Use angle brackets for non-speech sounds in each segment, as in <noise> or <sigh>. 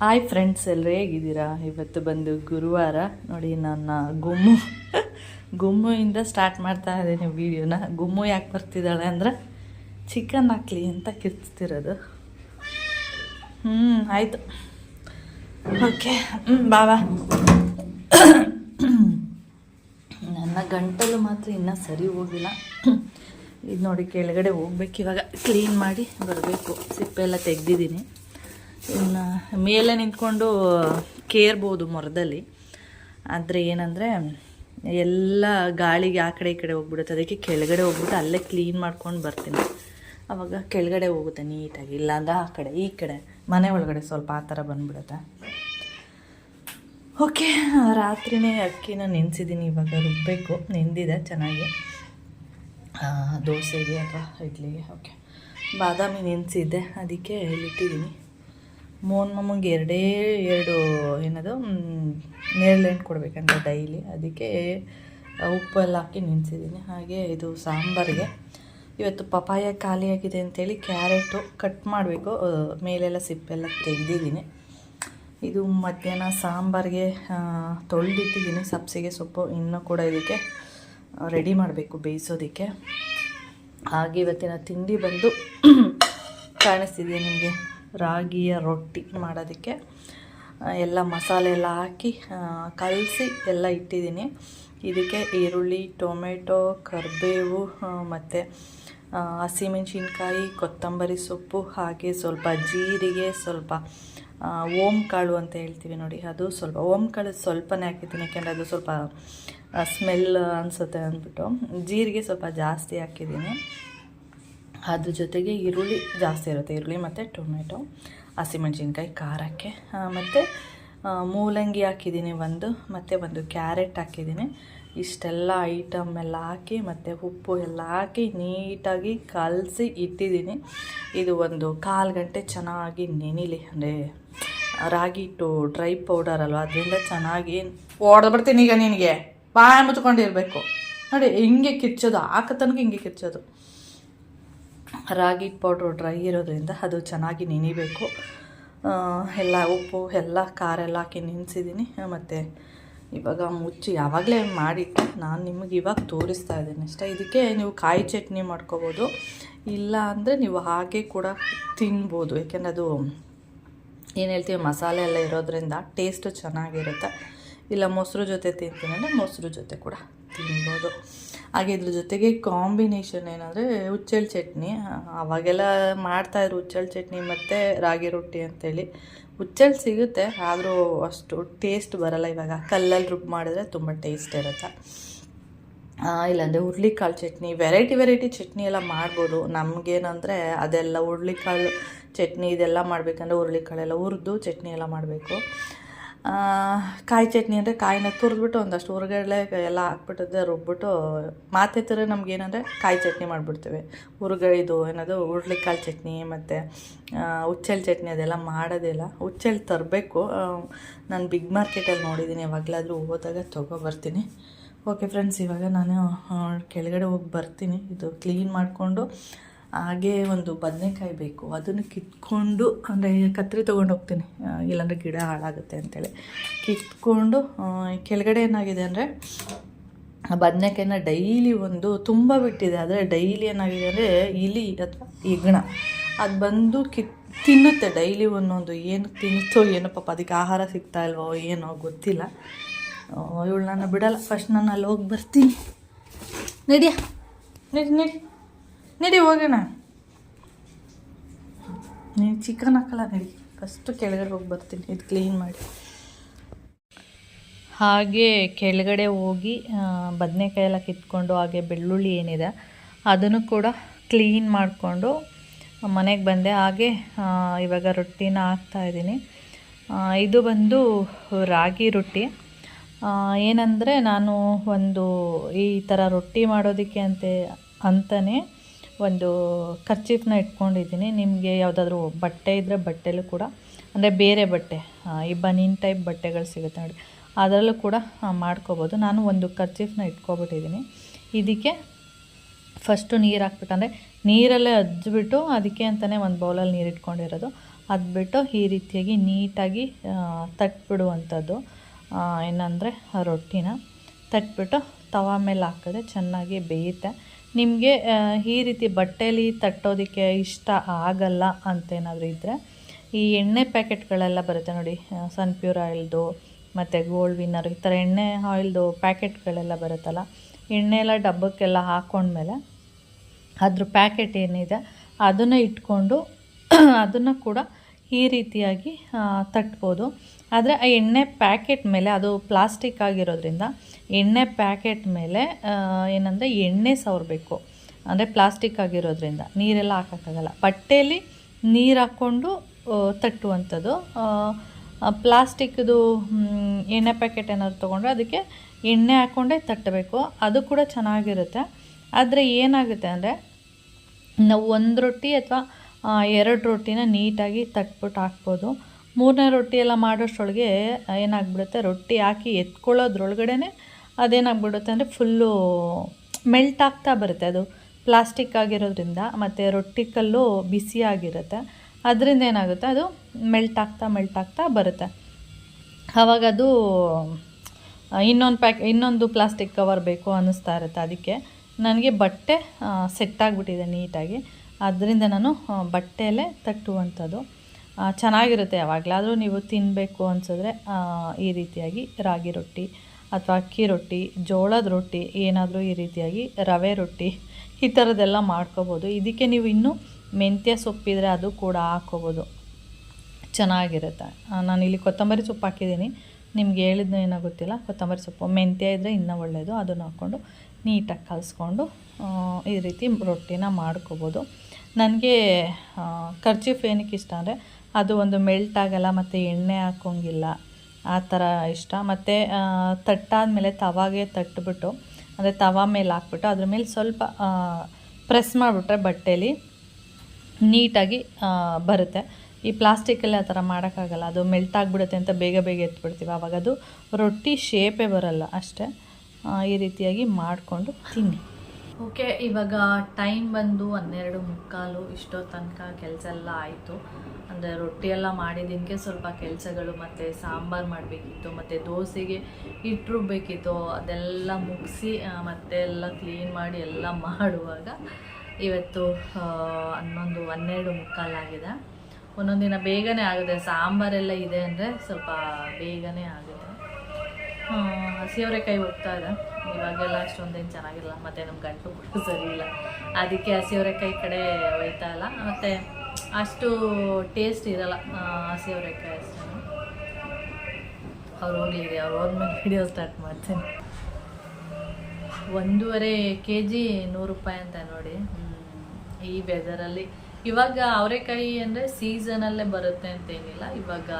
Hi friends ಎಲ್ಲರೂ ಹೇಗಿದ್ದೀರಾ? ಇವತ್ತು ಬಂದು ಗುರುವಾರ ನೋಡಿ ನನ್ನ ಗುಮ್ಮು. ಗುಮ್ಮುಯಿಂದ ಸ್ಟಾರ್ಟ್ ಮಾಡ್ತಾ ಇದ್ದೀನಿ ವೀಡಿಯೋನ ಗುಮ್ಮು ಯಾಕೆ ಬರ್ತಿದ್ದಾಳೆ ಅಂದರೆ ಚಿಕನ್ ಹಾಕ್ಲಿ ಅಂತ ಕಿರ್ತಿರೋದು ಹ್ಞೂ ಆಯಿತು. ಓಕೆ ಬಾಬಾ ನನ್ನ ಗಂಟಲು ಮಾತ್ರ ಇನ್ನೂ ಸರಿ ಹೋಗಿಲ್ಲ. ಇದು ನೋಡಿ ಕೆಳಗಡೆ ಹೋಗ್ಬೇಕು ಇವಾಗ. ಕ್ಲೀನ್ ಮಾಡಿ ಬರಬೇಕು. ಸಿಪ್ಪೆ ಎಲ್ಲ ತೆಗ್ದಿದ್ದೀನಿ. ಇನ್ನು ಮೇಲೆ ನಿಂತ್ಕೊಂಡು ಕೇರ್ಬೋದು ಮೊರದಲ್ಲಿ. ಆದರೆ ಏನಂದರೆ ಎಲ್ಲ ಗಾಳಿಗೆ ಆ ಕಡೆ ಈ ಕಡೆ ಹೋಗ್ಬಿಡುತ್ತೆ. ಅದಕ್ಕೆ ಕೆಳಗಡೆ ಹೋಗ್ಬಿಟ್ಟು ಅಲ್ಲೇ ಕ್ಲೀನ್ ಮಾಡ್ಕೊಂಡು ಬರ್ತೀನಿ. ಆವಾಗ ಕೆಳಗಡೆ ಹೋಗುತ್ತೆ ನೀಟಾಗಿ. ಇಲ್ಲಾಂದ್ರೆ ಆ ಕಡೆ, ಈ ಕಡೆ, ಮನೆ ಒಳಗಡೆ ಸ್ವಲ್ಪ ಆ ಥರ ಬಂದ್ಬಿಡುತ್ತೆ. ಓಕೆ, ರಾತ್ರಿನೇ ಅಕ್ಕಿನ ನೆನೆಸಿದ್ದೀನಿ ಇವಾಗ ರುಬ್ಬಬೇಕು ನೆಂದಿದೆ ಚೆನ್ನಾಗಿ. ದೋಸೆಗೆ ಅಥವಾ ಇಡ್ಲಿಗೆ? ಓಕೆ. ಬಾದಾಮಿ ನೆನೆಸಿದ್ದೆ, ಅದಕ್ಕೆ ಇಲ್ಲಿಟ್ಟಿದ್ದೀನಿ ಮೋನ್ ಮಮ್ಮಂಗೆ ಎರಡೇ, ಎರಡು, ಏನದು ನೇರಳೆಣ್ಣು ಕೊಡಬೇಕಂದ್ರೆ ಡೈಲಿ. ಅದಕ್ಕೆ ಉಪ್ಪು ಎಲ್ಲ ಹಾಕಿ ನೆನೆಸಿದ್ದೀನಿ. ಹಾಗೆ ಇದು ಸಾಂಬಾರಿಗೆ. ಇವತ್ತು ಪಪಾಯ ಖಾಲಿಯಾಗಿದೆ ಅಂತೇಳಿ ಕ್ಯಾರೆಟು ಕಟ್ ಮಾಡಬೇಕು. ಮೇಲೆಲ್ಲ ಸಿಪ್ಪೆಲ್ಲ ತೆಗೆದಿದ್ದೀನಿ. ಇದು ಮಧ್ಯಾಹ್ನ ಸಾಂಬಾರಿಗೆ ತೊಳೆದಿಟ್ಟಿದ್ದೀನಿ. ಸಬ್ಸಿಗೆ ಸೊಪ್ಪು ಇನ್ನೂ ಕೂಡ ಇದಕ್ಕೆ ರೆಡಿ ಮಾಡಬೇಕು ಬೇಯಿಸೋದಕ್ಕೆ. ಹಾಗೆ ಇವತ್ತಿನ ತಿಂಡಿ ಬಂದು <coughs> ಕಾಣಿಸ್ತಿದೆ ನಿಮಗೆ? ರಾಗಿಯ ರೊಟ್ಟಿ ಮಾಡೋದಕ್ಕೆ ಎಲ್ಲ ಮಸಾಲೆ ಎಲ್ಲ ಹಾಕಿ ಕಲಸಿ ಎಲ್ಲ ಇಟ್ಟಿದ್ದೀನಿ. ಇದಕ್ಕೆ ಈರುಳ್ಳಿ, ಟೊಮೆಟೊ, ಕರಿಬೇವು ಮತ್ತು ಹಸಿಮೆಣಸಿನ್ಕಾಯಿ, ಕೊತ್ತಂಬರಿ ಸೊಪ್ಪು, ಹಾಗೆ ಸ್ವಲ್ಪ ಜೀರಿಗೆ, ಸ್ವಲ್ಪ ಓಮ್ ಕಾಳು ಅಂತ ಹೇಳ್ತೀವಿ ನೋಡಿ, ಅದು ಸ್ವಲ್ಪ ಓಮ್ ಕಾಳು ಸ್ವಲ್ಪನೇ ಹಾಕಿದ್ದೀನಿ, ಯಾಕೆಂದರೆ ಅದು ಸ್ವಲ್ಪ ಸ್ಮೆಲ್ ಅನಿಸುತ್ತೆ ಅಂದ್ಬಿಟ್ಟು. ಜೀರಿಗೆ ಸ್ವಲ್ಪ ಜಾಸ್ತಿ ಹಾಕಿದ್ದೀನಿ. ಅದ್ರ ಜೊತೆಗೆ ಈರುಳ್ಳಿ ಜಾಸ್ತಿ ಇರುತ್ತೆ. ಈರುಳ್ಳಿ ಮತ್ತು ಟೊಮೆಟೊ ಹಸಿಮೆಣ್ಸಿನ್ಕಾಯಿ ಖಾರಕ್ಕೆ ಮತ್ತು ಮೂಲಂಗಿ ಹಾಕಿದ್ದೀನಿ ಒಂದು, ಮತ್ತು ಒಂದು ಕ್ಯಾರೆಟ್ ಹಾಕಿದ್ದೀನಿ. ಇಷ್ಟೆಲ್ಲ ಐಟಮ್ ಎಲ್ಲ ಹಾಕಿ, ಮತ್ತು ಉಪ್ಪು ಎಲ್ಲ ಹಾಕಿ ನೀಟಾಗಿ ಕಲಸಿ ಇಟ್ಟಿದ್ದೀನಿ. ಇದು ಒಂದು ಕಾಲು ಗಂಟೆ ಚೆನ್ನಾಗಿ ನೆನಿಲಿ. ಅಂದರೆ ರಾಗಿ ಹಿಟ್ಟು ಡ್ರೈ ಪೌಡರ್ ಅಲ್ವಾ, ಅದರಿಂದ ಚೆನ್ನಾಗಿ ಓಡ್ದು ಈಗ ನಿನಗೆ. ಬಾಯ ಮುತ್ಕೊಂಡಿರಬೇಕು ನೋಡಿ, ಹಿಂಗೆ ಕಿಚ್ಚೋದು ಹಾಕ ತನಕ ಹಿಂಗೆ ಕಿಚ್ಚೋದು. ರಾಗಿ ಪೌಡ್ರು ಡ್ರೈ ಇರೋದ್ರಿಂದ ಅದು ಚೆನ್ನಾಗಿ ನೆನಿಬೇಕು. ಎಲ್ಲ ಉಪ್ಪು, ಎಲ್ಲ ಖಾರ ಎಲ್ಲ ಹಾಕಿ ನೆನೆಸಿದ್ದೀನಿ ಮತ್ತು ಇವಾಗ ಮುಚ್ಚಿ ಯಾವಾಗಲೇ ಮಾಡಿಟ್ಟೆ ನಾನು ನಿಮಗೆ ಇವಾಗ ತೋರಿಸ್ತಾ ಇದ್ದೀನಿ. ಅಷ್ಟೇ, ಇದಕ್ಕೆ ನೀವು ಕಾಯಿ ಚಟ್ನಿ ಮಾಡ್ಕೋಬೋದು. ಇಲ್ಲ ಅಂದರೆ ನೀವು ಹಾಗೆ ಕೂಡ ತಿನ್ಬೋದು. ಯಾಕೆಂದರೆ ಅದು ಏನು ಹೇಳ್ತೀವಿ, ಮಸಾಲೆ ಎಲ್ಲ ಇರೋದ್ರಿಂದ ಟೇಸ್ಟು ಚೆನ್ನಾಗಿರುತ್ತೆ. ಇಲ್ಲ ಮೊಸರು ಜೊತೆ ತಿಂತೀನಿ ಅಂದರೆ ಮೊಸರು ಜೊತೆ ಕೂಡ ತಿನ್ಬೋದು. ಹಾಗೆ ಇದ್ರ ಜೊತೆಗೆ ಕಾಂಬಿನೇಷನ್ ಏನಂದರೆ ಹುಚ್ಚೆಳ್ಳು ಚಟ್ನಿ. ಅವಾಗೆಲ್ಲ ಮಾಡ್ತಾಯಿದ್ರು ಹುಚ್ಚೆಳ್ಳು ಚಟ್ನಿ ಮತ್ತು ರಾಗಿ ರೊಟ್ಟಿ ಅಂತೇಳಿ. ಹುಚ್ಚೆಳ್ಳು ಸಿಗುತ್ತೆ, ಆದರೂ ಅಷ್ಟು ಟೇಸ್ಟ್ ಬರಲ್ಲ ಇವಾಗ. ಕಲ್ಲಲ್ಲಿ ರುಬ್ಬಿ ಮಾಡಿದ್ರೆ ತುಂಬ ಟೇಸ್ಟ್ ಇರುತ್ತೆ. ಇಲ್ಲಾಂದರೆ ಹುರ್ಳಿಕಾಳು ಚಟ್ನಿ ವೆರೈಟಿ ವೆರೈಟಿ ಚಟ್ನಿ ಎಲ್ಲ ಮಾಡ್ಬೋದು. ನಮಗೇನಂದರೆ ಅದೆಲ್ಲ ಹುರ್ಳಿಕಾಳು ಚಟ್ನಿ ಇದೆಲ್ಲ ಮಾಡಬೇಕಂದ್ರೆ ಹುರ್ಳಿಕಾಳೆಲ್ಲ ಹುರಿದು ಚಟ್ನಿ ಎಲ್ಲ ಮಾಡಬೇಕು. ಕಾಯಿ ಚಟ್ನಿ ಅಂದರೆ ಕಾಯಿನ ತುರಿದ್ಬಿಟ್ಟು ಒಂದಷ್ಟು ಹೊರಗಡೆ ಎಲ್ಲ ಹಾಕ್ಬಿಟ್ಟಿದ್ದೆ, ರುಬ್ಬಿಟ್ಟು. ಥರ ನಮಗೇನಂದರೆ ಕಾಯಿ ಚಟ್ನಿ ಮಾಡಿಬಿಡ್ತೇವೆ. ಇದು ಏನದು ಹುರುಳಿಕಾಳು ಚಟ್ನಿ ಮತ್ತು ಹುಚ್ಚೆಳ್ಳು ಚಟ್ನಿ ಅದೆಲ್ಲ ಮಾಡೋದಿಲ್ಲ. ಹುಚ್ಚೆಳ್ಳು ತರಬೇಕು. ನಾನು ಬಿಗ್ ಮಾರ್ಕೆಟಲ್ಲಿ ನೋಡಿದ್ದೀನಿ ಯಾವಾಗಲಾದರೂ ಹೋದಾಗ ತೊಗೊಬರ್ತೀನಿ ಓಕೆ ಫ್ರೆಂಡ್ಸ್ ಇವಾಗ ನಾನು ಕೆಳಗಡೆ ಹೋಗಿ ಬರ್ತೀನಿ. ಇದು ಕ್ಲೀನ್ ಮಾಡಿಕೊಂಡು ಹಾಗೆ ಒಂದು ಬದನೆಕಾಯಿ ಬೇಕು. ಅದನ್ನು ಕಿತ್ಕೊಂಡು, ಅಂದರೆ ಕತ್ತರಿ ತೊಗೊಂಡು ಹೋಗ್ತೀನಿ. ಇಲ್ಲಾಂದರೆ ಗಿಡ ಹಾಳಾಗುತ್ತೆ ಅಂತೇಳಿ. ಕಿತ್ಕೊಂಡು ಕೆಳಗಡೆ ಏನಾಗಿದೆ ಅಂದರೆ ಬದನೆಕಾಯಿನ ಡೈಲಿ ಒಂದು ತುಂಬ ಬಿಟ್ಟಿದೆ. ಆದರೆ ಡೈಲಿ ಏನಾಗಿದೆ ಅಂದರೆ, ಇಲಿ ಅಥವಾ ಇಗಣ. ಅದು ಬಂದು ಕಿತ್, ತಿನ್ನುತ್ತೆ ಡೈಲಿ ಒಂದೊಂದು. ಏನು ತಿನ್ನುತ್ತೋ ಏನೋ ಪಾಪ, ಅದಕ್ಕೆ ಆಹಾರ ಸಿಗ್ತಾ ಇಲ್ವೋ ಏನೋ ಗೊತ್ತಿಲ್ಲ. ಇವಳು ನಾನು ಬಿಡಲ್ಲ. ಫಸ್ಟ್ ನಾನು ಅಲ್ಲಿ ಹೋಗಿ ಬರ್ತೀನಿ. ನಡಿಯ? ನಡಿ ನಡಿ. ನಡಿ ಹೋಗೋಣ. ನೀನು ಚಿಕನ್ ಹಾಕಲ್ಲ ನಡಿ. ಫಸ್ಟು ಕೆಳಗಡೆ ಹೋಗಿ ಬರ್ತೀನಿ. ಇದು ಕ್ಲೀನ್ ಮಾಡಿ. ಹಾಗೆ ಕೆಳಗಡೆ ಹೋಗಿ ಬದನೆಕಾಯಿ ಎಲ್ಲ ಕಿತ್ಕೊಂಡು ಹಾಗೆ ಬೆಳ್ಳುಳ್ಳಿ ಏನಿದೆ, ಅದನ್ನು ಕೂಡ ಕ್ಲೀನ್ ಮಾಡಿಕೊಂಡು, ಮನೆಗೆ ಬಂದೆ. ಹಾಗೆ ಇವಾಗ ರೊಟ್ಟಿನ ಹಾಕ್ತಾಯಿದ್ದೀನಿ ಇದು ಬಂದು ರಾಗಿ ರೊಟ್ಟಿ. ಏನಂದರೆ ನಾನು ಒಂದು ಈ ಥರ ರೊಟ್ಟಿ ಮಾಡೋದಕ್ಕೆ ಅಂತೆ ಅಂತಲೇ ಒಂದು ಖರ್ಚೀಫ್ನ ಇಟ್ಕೊಂಡಿದ್ದೀನಿ. ನಿಮಗೆ ಯಾವುದಾದ್ರೂ ಬಟ್ಟೆ ಇದ್ದರೆ ಬಟ್ಟೆಲೂ ಕೂಡ, ಅಂದರೆ ಬೇರೆ ಬಟ್ಟೆ ಈ ಬನೀನ್ ಟೈಪ್ ಬಟ್ಟೆಗಳು ಸಿಗುತ್ತೆ ನೋಡಿ. ಅದರಲ್ಲೂ ಕೂಡ ಮಾಡ್ಕೋಬೋದು. ನಾನು ಒಂದು ಖರ್ಚೀಫ್ನ ಇಟ್ಕೊಬಿಟ್ಟಿದ್ದೀನಿ. ಇದಕ್ಕೆ ಫಸ್ಟು ನೀರು ಹಾಕ್ಬಿಟ್ಟು, ಅಂದರೆ ನೀರಲ್ಲೇ ಅಜ್ಜಿಬಿಟ್ಟು ಅದಕ್ಕೆ ಅಂತಲೇ ಒಂದು ಬೌಲಲ್ಲಿ ನೀರು ಇಟ್ಕೊಂಡಿರೋದು. ಅದು ಬಿಟ್ಟು ಈ ರೀತಿಯಾಗಿ ನೀಟಾಗಿ ತಟ್ಬಿಡುವಂಥದ್ದು. ಏನಂದರೆ ರೊಟ್ಟಿನ ತಟ್ಬಿಟ್ಟು ತವಾ ಮೇಲೆ ಹಾಕಿದ್ರೆ ಚೆನ್ನಾಗಿ ಬೇಯುತ್ತೆ. ನಿಮಗೆ ಈ ರೀತಿ ಬಟ್ಟೆಲಿ ತಟ್ಟೋದಕ್ಕೆ ಇಷ್ಟ ಆಗಲ್ಲ ಅಂತೇನಾದರೂ ಇದ್ದರೆ ಈ ಎಣ್ಣೆ ಪ್ಯಾಕೆಟ್ಗಳೆಲ್ಲ ಬರುತ್ತೆ ನೋಡಿ ಸನ್ ಪ್ಯೂರ್ ಆಯಿಲ್ದು, ಮತ್ತು ಗೋಲ್ಡ್ ವಿನ್ನರ್, ಈ ಥರ ಎಣ್ಣೆ ಆಯಿಲ್ದು ಪ್ಯಾಕೆಟ್ಗಳೆಲ್ಲ ಬರುತ್ತಲ್ಲ, ಎಣ್ಣೆ ಎಲ್ಲ ಡಬ್ಬಕ್ಕೆಲ್ಲ ಹಾಕ್ಕೊಂಡ್ಮೇಲೆ ಅದ್ರ ಪ್ಯಾಕೆಟ್ ಏನಿದೆ, ಅದನ್ನು ಇಟ್ಕೊಂಡು, <clears throat> ಅದನ್ನು ಕೂಡ ಈ ರೀತಿಯಾಗಿ ತಟ್ಬೋದು. ಆದರೆ ಆ ಎಣ್ಣೆ ಪ್ಯಾಕೆಟ್ ಮೇಲೆ ಅದು ಪ್ಲಾಸ್ಟಿಕ್ ಆಗಿರೋದ್ರಿಂದ ಎಣ್ಣೆ ಪ್ಯಾಕೆಟ್ ಮೇಲೆ ಏನಂದರೆ ಎಣ್ಣೆ ಸವರಬೇಕು ಅಂದರೆ ಪ್ಲಾಸ್ಟಿಕ್ ಆಗಿರೋದ್ರಿಂದ ನೀರೆಲ್ಲ ಹಾಕೋಕ್ಕಾಗಲ್ಲ. ಬಟ್ಟೆಯಲ್ಲಿ ನೀರು ಹಾಕ್ಕೊಂಡು ತಟ್ಟುವಂಥದ್ದು. ಪ್ಲಾಸ್ಟಿಕ್ದು ಎಣ್ಣೆ ಪ್ಯಾಕೆಟ್ ಏನಾದ್ರು ತೊಗೊಂಡ್ರೆ ಅದಕ್ಕೆ ಎಣ್ಣೆ ಹಾಕ್ಕೊಂಡೇ ತಟ್ಟಬೇಕು. ಅದು ಕೂಡ ಚೆನ್ನಾಗಿರುತ್ತೆ. ಆದರೆ ಏನಾಗುತ್ತೆ ಅಂದರೆ, ನಾವು ಒಂದು ರೊಟ್ಟಿ ಅಥವಾ ಎರಡು ರೊಟ್ಟಿನ ನೀಟಾಗಿ ತಟ್ಬಿಟ್ಟು ಹಾಕ್ಬೋದು. ಮೂರನೇ ರೊಟ್ಟಿ ಎಲ್ಲ ಮಾಡೋಷ್ಟರೊಳಗೆ ಏನಾಗ್ಬಿಡುತ್ತೆ, ರೊಟ್ಟಿ ಹಾಕಿ ಎತ್ಕೊಳ್ಳೋದ್ರೊಳಗಡೆ ಅದೇನಾಗ್ಬಿಡುತ್ತೆ ಅಂದರೆ ಫುಲ್ಲು ಮೆಲ್ಟ್ ಆಗ್ತಾ ಬರುತ್ತೆ ಅದು. ಪ್ಲಾಸ್ಟಿಕ್ ಆಗಿರೋದ್ರಿಂದ ಮತ್ತು ರೊಟ್ಟಿ ಕಲ್ಲು ಬಿಸಿಯಾಗಿರುತ್ತೆ ಅದರಿಂದ ಏನಾಗುತ್ತೆ ಅದು ಮೆಲ್ಟ್ ಆಗ್ತಾ ಮೆಲ್ಟ್ ಆಗ್ತಾ ಬರುತ್ತೆ. ಆವಾಗ ಅದು, ಇನ್ನೊಂದು ಪ್ಯಾಕ್, ಇನ್ನೊಂದು ಪ್ಲಾಸ್ಟಿಕ್ ಕವರ್ ಬೇಕು ಅನ್ನಿಸ್ತಾ ಇರುತ್ತೆ ಅದಕ್ಕೆ. ನನಗೆ ಬಟ್ಟೆ ಸೆಟ್ ಆಗಿಬಿಟ್ಟಿದೆ ನೀಟಾಗಿ. ಅದರಿಂದ ನಾನು ಬಟ್ಟೆಯಲ್ಲೇ ತಟ್ಟುವಂಥದ್ದು. ಚೆನ್ನಾಗಿರುತ್ತೆ ಯಾವಾಗಲಾದರೂ ನೀವು ತಿನ್ನಬೇಕು ಅನಿಸಿದ್ರೆ ಈ ರೀತಿಯಾಗಿ ರಾಗಿ ರೊಟ್ಟಿ ಅಥವಾ ಅಕ್ಕಿ ರೊಟ್ಟಿ, ಜೋಳದ ರೊಟ್ಟಿ, ಏನಾದರೂ ಈ ರೀತಿಯಾಗಿ ರವೆ ರೊಟ್ಟಿ ಈ ಥರದ್ದೆಲ್ಲ ಮಾಡ್ಕೋಬೋದು. ಇದಕ್ಕೆ ನೀವು ಇನ್ನೂ ಮೆಂತ್ಯ ಸೊಪ್ಪಿದ್ರೆ ಅದು ಕೂಡ ಹಾಕ್ಕೋಬೋದು. ಚೆನ್ನಾಗಿರುತ್ತೆ. ನಾನು ಇಲ್ಲಿ ಕೊತ್ತಂಬರಿ ಸೊಪ್ಪು ಹಾಕಿದ್ದೀನಿ. ನಿಮ್ಗೆ ಹೇಳಿದ್ನೋ ಏನೋ ಗೊತ್ತಿಲ್ಲ. ಕೊತ್ತಂಬರಿ ಸೊಪ್ಪು ಮೆಂತ್ಯ ಇದ್ದರೆ ಇನ್ನೂ ಒಳ್ಳೆಯದು ಅದನ್ನು ಹಾಕ್ಕೊಂಡು ನೀಟಾಗಿ ಕಲಿಸ್ಕೊಂಡು ಈ ರೀತಿ ರೊಟ್ಟಿನ ಮಾಡ್ಕೋಬೋದು. ನನಗೆ ಖರ್ಚೀಫ್ ಏನಕ್ಕೆ ಇಷ್ಟ ಅಂದರೆ ಅದು ಒಂದು ಮೆಲ್ಟ್ ಆಗಲ್ಲ, ಮತ್ತು ಎಣ್ಣೆ ಹಾಕೋಂಗಿಲ್ಲ. ಆ ಥರ ಇಷ್ಟ. ಮತ್ತು ತಟ್ಟಾದಮೇಲೆ ತವಾಗೆ ತಟ್ಬಿಟ್ಟು, ಅಂದರೆ ತವಾ ಮೇಲೆ ಹಾಕ್ಬಿಟ್ಟು, ಅದ್ರ ಮೇಲೆ ಸ್ವಲ್ಪ ಪ್ರೆಸ್ ಮಾಡಿಬಿಟ್ರೆ ಬಟ್ಟೆಲಿ ನೀಟಾಗಿ ಬರುತ್ತೆ. ಈ ಪ್ಲಾಸ್ಟಿಕಲ್ಲಿ ಆ ಥರ ಮಾಡೋಕ್ಕಾಗಲ್ಲ. ಅದು ಮೆಲ್ಟ್ ಆಗಿಬಿಡುತ್ತೆ ಅಂತ ಬೇಗ ಬೇಗ ಎತ್ಬಿಡ್ತೀವಿ. ಆವಾಗ ಅದು ರೊಟ್ಟಿ ಶೇಪೇ ಬರಲ್ಲ ಅಷ್ಟೇ. ಈ ರೀತಿಯಾಗಿ ಮಾಡಿಕೊಂಡು ತಿನ್ನಿ. ಓಕೆ, ಇವಾಗ ಟೈಮ್ ಬಂದು ಹನ್ನೆರಡು ಮುಕ್ಕಾಲು ಇಷ್ಟೋ ತನಕ ಕೆಲಸ ಎಲ್ಲ ಆಯಿತು. ಅಂದರೆ ರೊಟ್ಟಿ ಎಲ್ಲ ಮಾಡಿದ್ದಕ್ಕೆ ಸ್ವಲ್ಪ ಕೆಲಸಗಳು ಮತ್ತು ಸಾಂಬಾರು ಮಾಡಬೇಕಿತ್ತು, ಮತ್ತು ದೋಸೆಗೆ ಹಿಟ್ಟು ರುಬ್ಬೇಕಿತ್ತು ಅದೆಲ್ಲ ಮುಗಿಸಿ ಮತ್ತೆ ಎಲ್ಲ ಕ್ಲೀನ್ ಮಾಡಿ ಎಲ್ಲ <laughs> ಮಾಡುವಾಗ ಇವತ್ತು ಹನ್ನೊಂದು, ಹನ್ನೆರಡು ಮುಕ್ಕಾಲಾಗಿದೆ ಒಂದೊಂದು ದಿನ ಬೇಗನೆ ಆಗುತ್ತೆ. ಸಾಂಬಾರೆಲ್ಲ ಇದೆ ಅಂದರೆ ಸ್ವಲ್ಪ ಬೇಗನೆ ಆಗುತ್ತೆ. ಹಸಿಯವರೆಕಾಯಿ ಹೋಗ್ತಾ ಇದೆ ಇವಾಗೆಲ್ಲ ಅಷ್ಟೊಂದೇನು ಚೆನ್ನಾಗಿಲ್ಲ. ಮತ್ತು ನಮ್ಮ ಗಂಟು ಕೂಡ <laughs> ಸರಿ ಇಲ್ಲ. ಅದಕ್ಕೆ ಹಸಿವರೆಕಾಯಿ ಕಡೆ ಒಯ್ತಾ ಇಲ್ಲ. ಮತ್ತು ಅಷ್ಟು ಟೇಸ್ಟ್ ಇರಲ್ಲ. ಹಸಿವರೆಕಾಯಿ ಅಷ್ಟೇ ಅವ್ರು ಹೋಗ್ಲಿರಿ ಅವ್ರು ಹೋದ್ಮೇಲೆ ವಿಡಿಯೋ ಸ್ಟಾರ್ಟ್ ಮಾಡ್ತೀನಿ. ಒಂದೂವರೆ ಕೆ ಜಿ ನೂರು ರೂಪಾಯಿ ಅಂತ ನೋಡಿ. ಈ ವೆದರಲ್ಲಿ ಇವಾಗ ಅವರೆಕಾಯಿ ಅಂದರೆ ಸೀಸನಲ್ಲೇ ಬರುತ್ತೆ ಅಂತೇನಿಲ್ಲ. ಇವಾಗ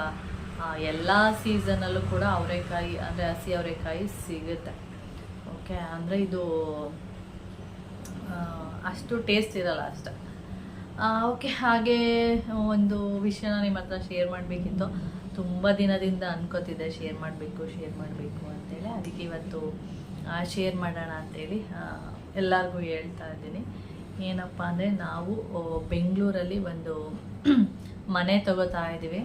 ಎಲ್ಲ ಸೀಸನಲ್ಲೂ ಕೂಡ ಅವರೆಕಾಯಿ, ಅಂದರೆ ಹಸಿ ಅವರೆಕಾಯಿ ಸಿಗುತ್ತೆ. ಓಕೆ, ಅಂದರೆ ಇದು ಅಷ್ಟು ಟೇಸ್ಟ್ ಇರಲ್ಲ ಅಷ್ಟೆ. ಓಕೆ, ಹಾಗೆ ಒಂದು ವಿಷಯನ ನಿಮ್ಮ ಹತ್ರ ಶೇರ್ ಮಾಡಬೇಕಿತ್ತು. ತುಂಬ ದಿನದಿಂದ ಅನ್ಕೋತಿದ್ದೆ ಶೇರ್ ಮಾಡಬೇಕು ಶೇರ್ ಮಾಡಬೇಕು ಅಂತೇಳಿ. ಅದಕ್ಕೆ ಇವತ್ತು ಶೇರ್ ಮಾಡೋಣ ಅಂತೇಳಿ ಎಲ್ಲರಿಗೂ ಹೇಳ್ತಾ ಇದ್ದೀನಿ. ಏನಪ್ಪ ಅಂದರೆ, ನಾವು ಬೆಂಗಳೂರಲ್ಲಿ ಒಂದು <clears throat> ಮನೆ ತಗೋತಾ ಇದ್ದೀವಿ.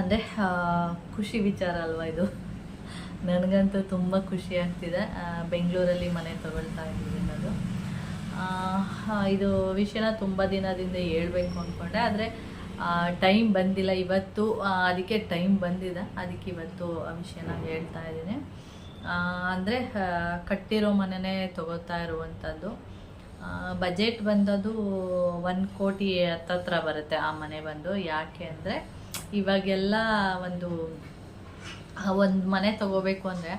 ಅಂದರೆ ಖುಷಿ ವಿಚಾರ ಅಲ್ವಾ ಇದು? ನನಗಂತೂ ತುಂಬ ಖುಷಿ ಆಗ್ತಿದೆ. ಬೆಂಗಳೂರಲ್ಲಿ ಮನೆ ತಗೊಳ್ತಾ ಇದ್ದೀನಿ ಆ, ಇದು ವಿಷಯನ ತುಂಬ ದಿನದಿಂದ ಹೇಳ್ಬೇಕು ಅಂದ್ಕೊಂಡೆ ಆದರೆ ಟೈಮ್ ಬಂದಿಲ್ಲ ಇವತ್ತು. ಅದಕ್ಕೆ ಟೈಮ್ ಬಂದಿದೆ. ಅದಕ್ಕೆ ಇವತ್ತು ಆ ವಿಷಯನ ಹೇಳ್ತಾ ಇದ್ದೀನಿ. ಅಂದರೆ ಕಟ್ಟಿರೋ ಮನೆಯೇ ತಗೋತಾ ಇರುವಂಥದ್ದು. ಬಜೆಟ್ ಬಂದದು ಒಂದು ಕೋಟಿ ಹತ್ತತ್ರ ಬರುತ್ತೆ ಆ ಮನೆ ಬಂದು. ಯಾಕೆ ಅಂದರೆ ಇವಾಗೆಲ್ಲ ಒಂದು ಒಂದು ಮನೆ ತಗೋಬೇಕು ಅಂದರೆ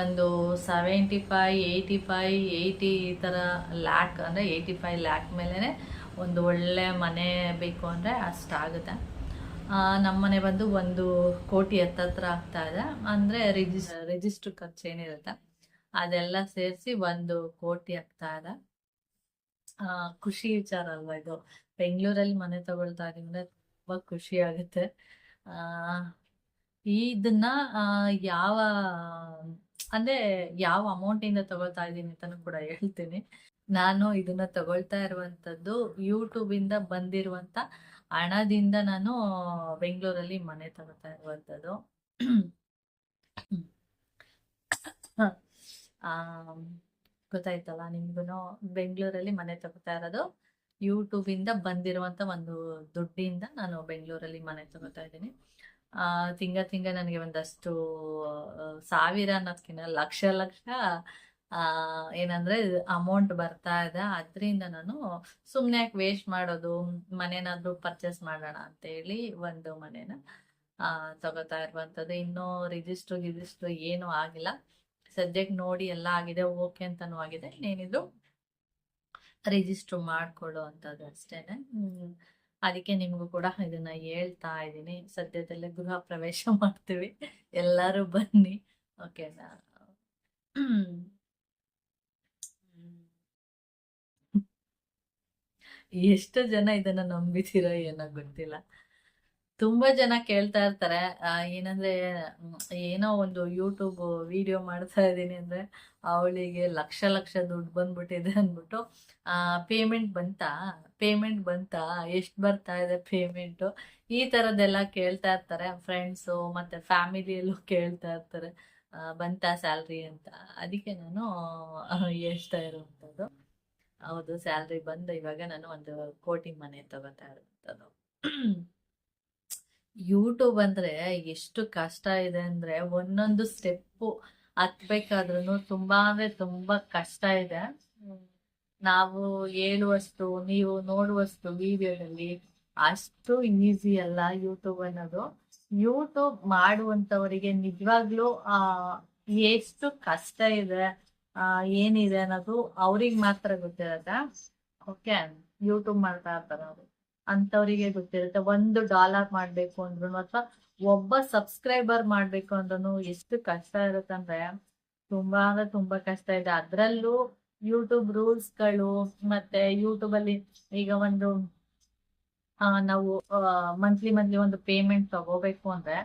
ಒಂದು seventy five eighty five eighty ಈ ಥರ ಲ್ಯಾಕ್ ಅಂದರೆ ಏಯ್ಟಿ ಫೈ ಲ್ಯಾಕ್ ಮೇಲೇ ಒಂದು ಒಳ್ಳೆ ಮನೆ ಬೇಕು ಅಂದರೆ ಅಷ್ಟಾಗುತ್ತೆ. ನಮ್ಮ ಮನೆ ಬಂದು ಒಂದು ಕೋಟಿ ಹತ್ತತ್ರ ಆಗ್ತಾ ಇದೆ. ಅಂದರೆ ರಿಜಿಸ್ ರಿಜಿಸ್ಟ್ರ್ ಖರ್ಚು ಏನಿರುತ್ತೆ, ಅದೆಲ್ಲ ಸೇರಿಸಿ ಒಂದು ಕೋಟಿ ಆಗ್ತಾ ಇದೆ. ಖುಷಿ ವಿಚಾರ ಅಲ್ವಾ ಇದು? ಬೆಂಗಳೂರಲ್ಲಿ ಮನೆ ತಗೊಳ್ತಾ ಇದ್ದೀನಿ ಅಂದ್ರೆ ತುಂಬಾ ಖುಷಿ ಆಗುತ್ತೆ. ಇದನ್ನ ಯಾವ, ಅಂದ್ರೆ ಯಾವ ಅಮೌಂಟ್ ಇಂದ ತಗೊಳ್ತಾ ಇದ್ದೀನಿ ಅಂತಾನು ಕೂಡ ಹೇಳ್ತೀನಿ. ನಾನು ಇದನ್ನ ತಗೊಳ್ತಾ ಇರುವಂತದ್ದು ಯೂಟ್ಯೂಬ್ ಇಂದ ಬಂದಿರುವಂತ ಹಣದಿಂದ ನಾನು ಬೆಂಗಳೂರಲ್ಲಿ ಮನೆ ತಗೋತಾ ಇರುವಂತದ್ದು ಆ, ಗೊತ್ತಾಯ್ತಲ್ಲ ನಿಮ್ಗೂನು ಬೆಂಗಳೂರಲ್ಲಿ ಮನೆ ತಗೋತಾ ಇರೋದು. ಯೂಟ್ಯೂಬ್ ಇಂದ ಬಂದಿರುವಂತ ಒಂದು ದುಡ್ಡಿಂದ ನಾನು ಬೆಂಗಳೂರಲ್ಲಿ ಮನೆ ತಗೋತಾ ಇದ್ದೀನಿ. ತಿಂಗ ತಿಂಗ ನನಗೆ ಒಂದಷ್ಟು ಸಾವಿರ ಅನ್ನೋದ್ಕಿಂತ ಲಕ್ಷ ಲಕ್ಷ ಏನಂದ್ರೆ ಅಮೌಂಟ್ ಬರ್ತಾ ಇದೆ. ಅದರಿಂದ ನಾನು ಸುಮ್ಮನೆ ಯಾಕೆ ವೇಸ್ಟ್ ಮಾಡೋದು? ಮನೇನಾದ್ರೂ ಪರ್ಚೇಸ್ ಮಾಡೋಣ ಅಂತ ಹೇಳಿ ಒಂದು ಮನೇನ ತಗೋತಾ ಇರುವಂಥದ್ದು. ಇನ್ನೂ ರಿಜಿಸ್ಟ್ರು ಗಿಜಿಸ್ಟ್ರು ಏನೂ ಆಗಿಲ್ಲ. ಸದ್ಯಕ್ಕೆ ನೋಡಿ ಎಲ್ಲ ಆಗಿದೆ ಓಕೆ ಅಂತನೂ ಆಗಿದೆ. ಏನಿದ್ರು ರಿಜಿಸ್ಟ್ರು ಮಾಡ್ಕೊಳ್ಳೋ ಅಂಥದ್ದು ಅಷ್ಟೇನೆ ಅದಕ್ಕೆ ನಿಮಗೂ ಕೂಡ ಇದನ್ನ ಹೇಳ್ತಾ ಇದ್ದೀನಿ. ಸದ್ಯದಲ್ಲೇ ಗೃಹ ಪ್ರವೇಶ <laughs> ಮಾಡ್ತೀವಿ. ಎಲ್ಲರೂ ಬನ್ನಿ. ಓಕೆನಾ <clears throat> ಎಷ್ಟು ಜನ ಇದನ್ನ ನಂಬಿದ್ದೀರೋ ಏನೋ ಗೊತ್ತಿಲ್ಲ. ತುಂಬಾ ಜನ ಕೇಳ್ತಾ ಇರ್ತಾರೆ. ಏನಂದ್ರೆ ಏನೋ ಒಂದು ಯೂಟ್ಯೂಬ್ ವಿಡಿಯೋ ಮಾಡ್ತಾ ಇದ್ದೀನಿ ಅಂದ್ರೆ ಅವಳಿಗೆ ಲಕ್ಷ ಲಕ್ಷ ದುಡ್ಡು ಬಂದ್ಬಿಟ್ಟಿದೆ ಅಂದ್ಬಿಟ್ಟು ಪೇಮೆಂಟ್ ಬಂತಾ? ಪೇಮೆಂಟ್ ಬಂತಾ? ಎಷ್ಟು ಬರ್ತಾ ಇದೆ ಪೇಮೆಂಟು ಈ ಥರದ್ದೆಲ್ಲ ಕೇಳ್ತಾ ಇರ್ತಾರೆ. ಫ್ರೆಂಡ್ಸು ಮತ್ತೆ ಫ್ಯಾಮಿಲಿಯಲ್ಲೂ ಕೇಳ್ತಾ ಇರ್ತಾರೆ. ಬಂತಾ ಸ್ಯಾಲ್ರಿ ಅಂತ. ಅದಕ್ಕೆ ನಾನು ಹೇಳ್ತಾ ಇರುವಂಥದ್ದು. ಹೌದು ಸ್ಯಾಲ್ರಿ ಬಂದು ಇವಾಗ ನಾನು ಒಂದು ಕೋಟಿ ಮನೆ ತಗೋತಾ ಇರುವಂಥದ್ದು. ಯೂಟ್ಯೂಬ್ ಅಂದ್ರೆ ಎಷ್ಟು ಕಷ್ಟ ಇದೆ ಅಂದ್ರೆ ಒಂದೊಂದು ಸ್ಟೆಪ್ಪು ಹತ್ಬೇಕಾದ್ರೂ ತುಂಬಾ ಅಂದ್ರೆ ತುಂಬಾ ಕಷ್ಟ ಇದೆ. ನಾವು ಹೇಳುವಷ್ಟು ನೀವು ನೋಡುವಷ್ಟು ವಿಡಿಯೋದಲ್ಲಿ ಅಷ್ಟು ಈಸಿ ಅಲ್ಲ ಯೂಟ್ಯೂಬ್ ಅನ್ನೋದು. ಯೂಟ್ಯೂಬ್ ಮಾಡುವಂತವರಿಗೆ ನಿಜವಾಗ್ಲೂ ಆ ಎಷ್ಟು ಕಷ್ಟ ಇದೆ ಆ ಏನಿದೆ ಅನ್ನೋದು ಅವ್ರಿಗೆ ಮಾತ್ರ ಗೊತ್ತಿರತ್ತ. ಓಕೆ ಯೂಟ್ಯೂಬ್ ಮಾಡ್ತಾ ಇರ್ತಾರ ಅವರು. ಅಂತವರಿಗೆ ಗೊತ್ತಿರುತ್ತೆ. ಒಂದು ಡಾಲರ್ ಮಾಡ್ಬೇಕು ಅಂದ್ರು ಅಥವಾ ಒಬ್ಬ ಸಬ್ಸ್ಕ್ರೈಬರ್ ಮಾಡ್ಬೇಕು ಅಂದ್ರೂ ಎಷ್ಟು ಕಷ್ಟ ಇರುತ್ತಂದ್ರೆ ತುಂಬಾ ಅಂದ್ರೆ ತುಂಬಾ ಕಷ್ಟ ಇದೆ. ಅದ್ರಲ್ಲೂ ಯೂಟ್ಯೂಬ್ ರೂಲ್ಸ್ಗಳು ಮತ್ತೆ ಯೂಟ್ಯೂಬ್ ಅಲ್ಲಿ ಈಗ ಒಂದು ನಾವು ಮಂತ್ಲಿ ಮಂತ್ಲಿ ಒಂದು ಪೇಮೆಂಟ್ ತಗೋಬೇಕು ಅಂದ್ರೆ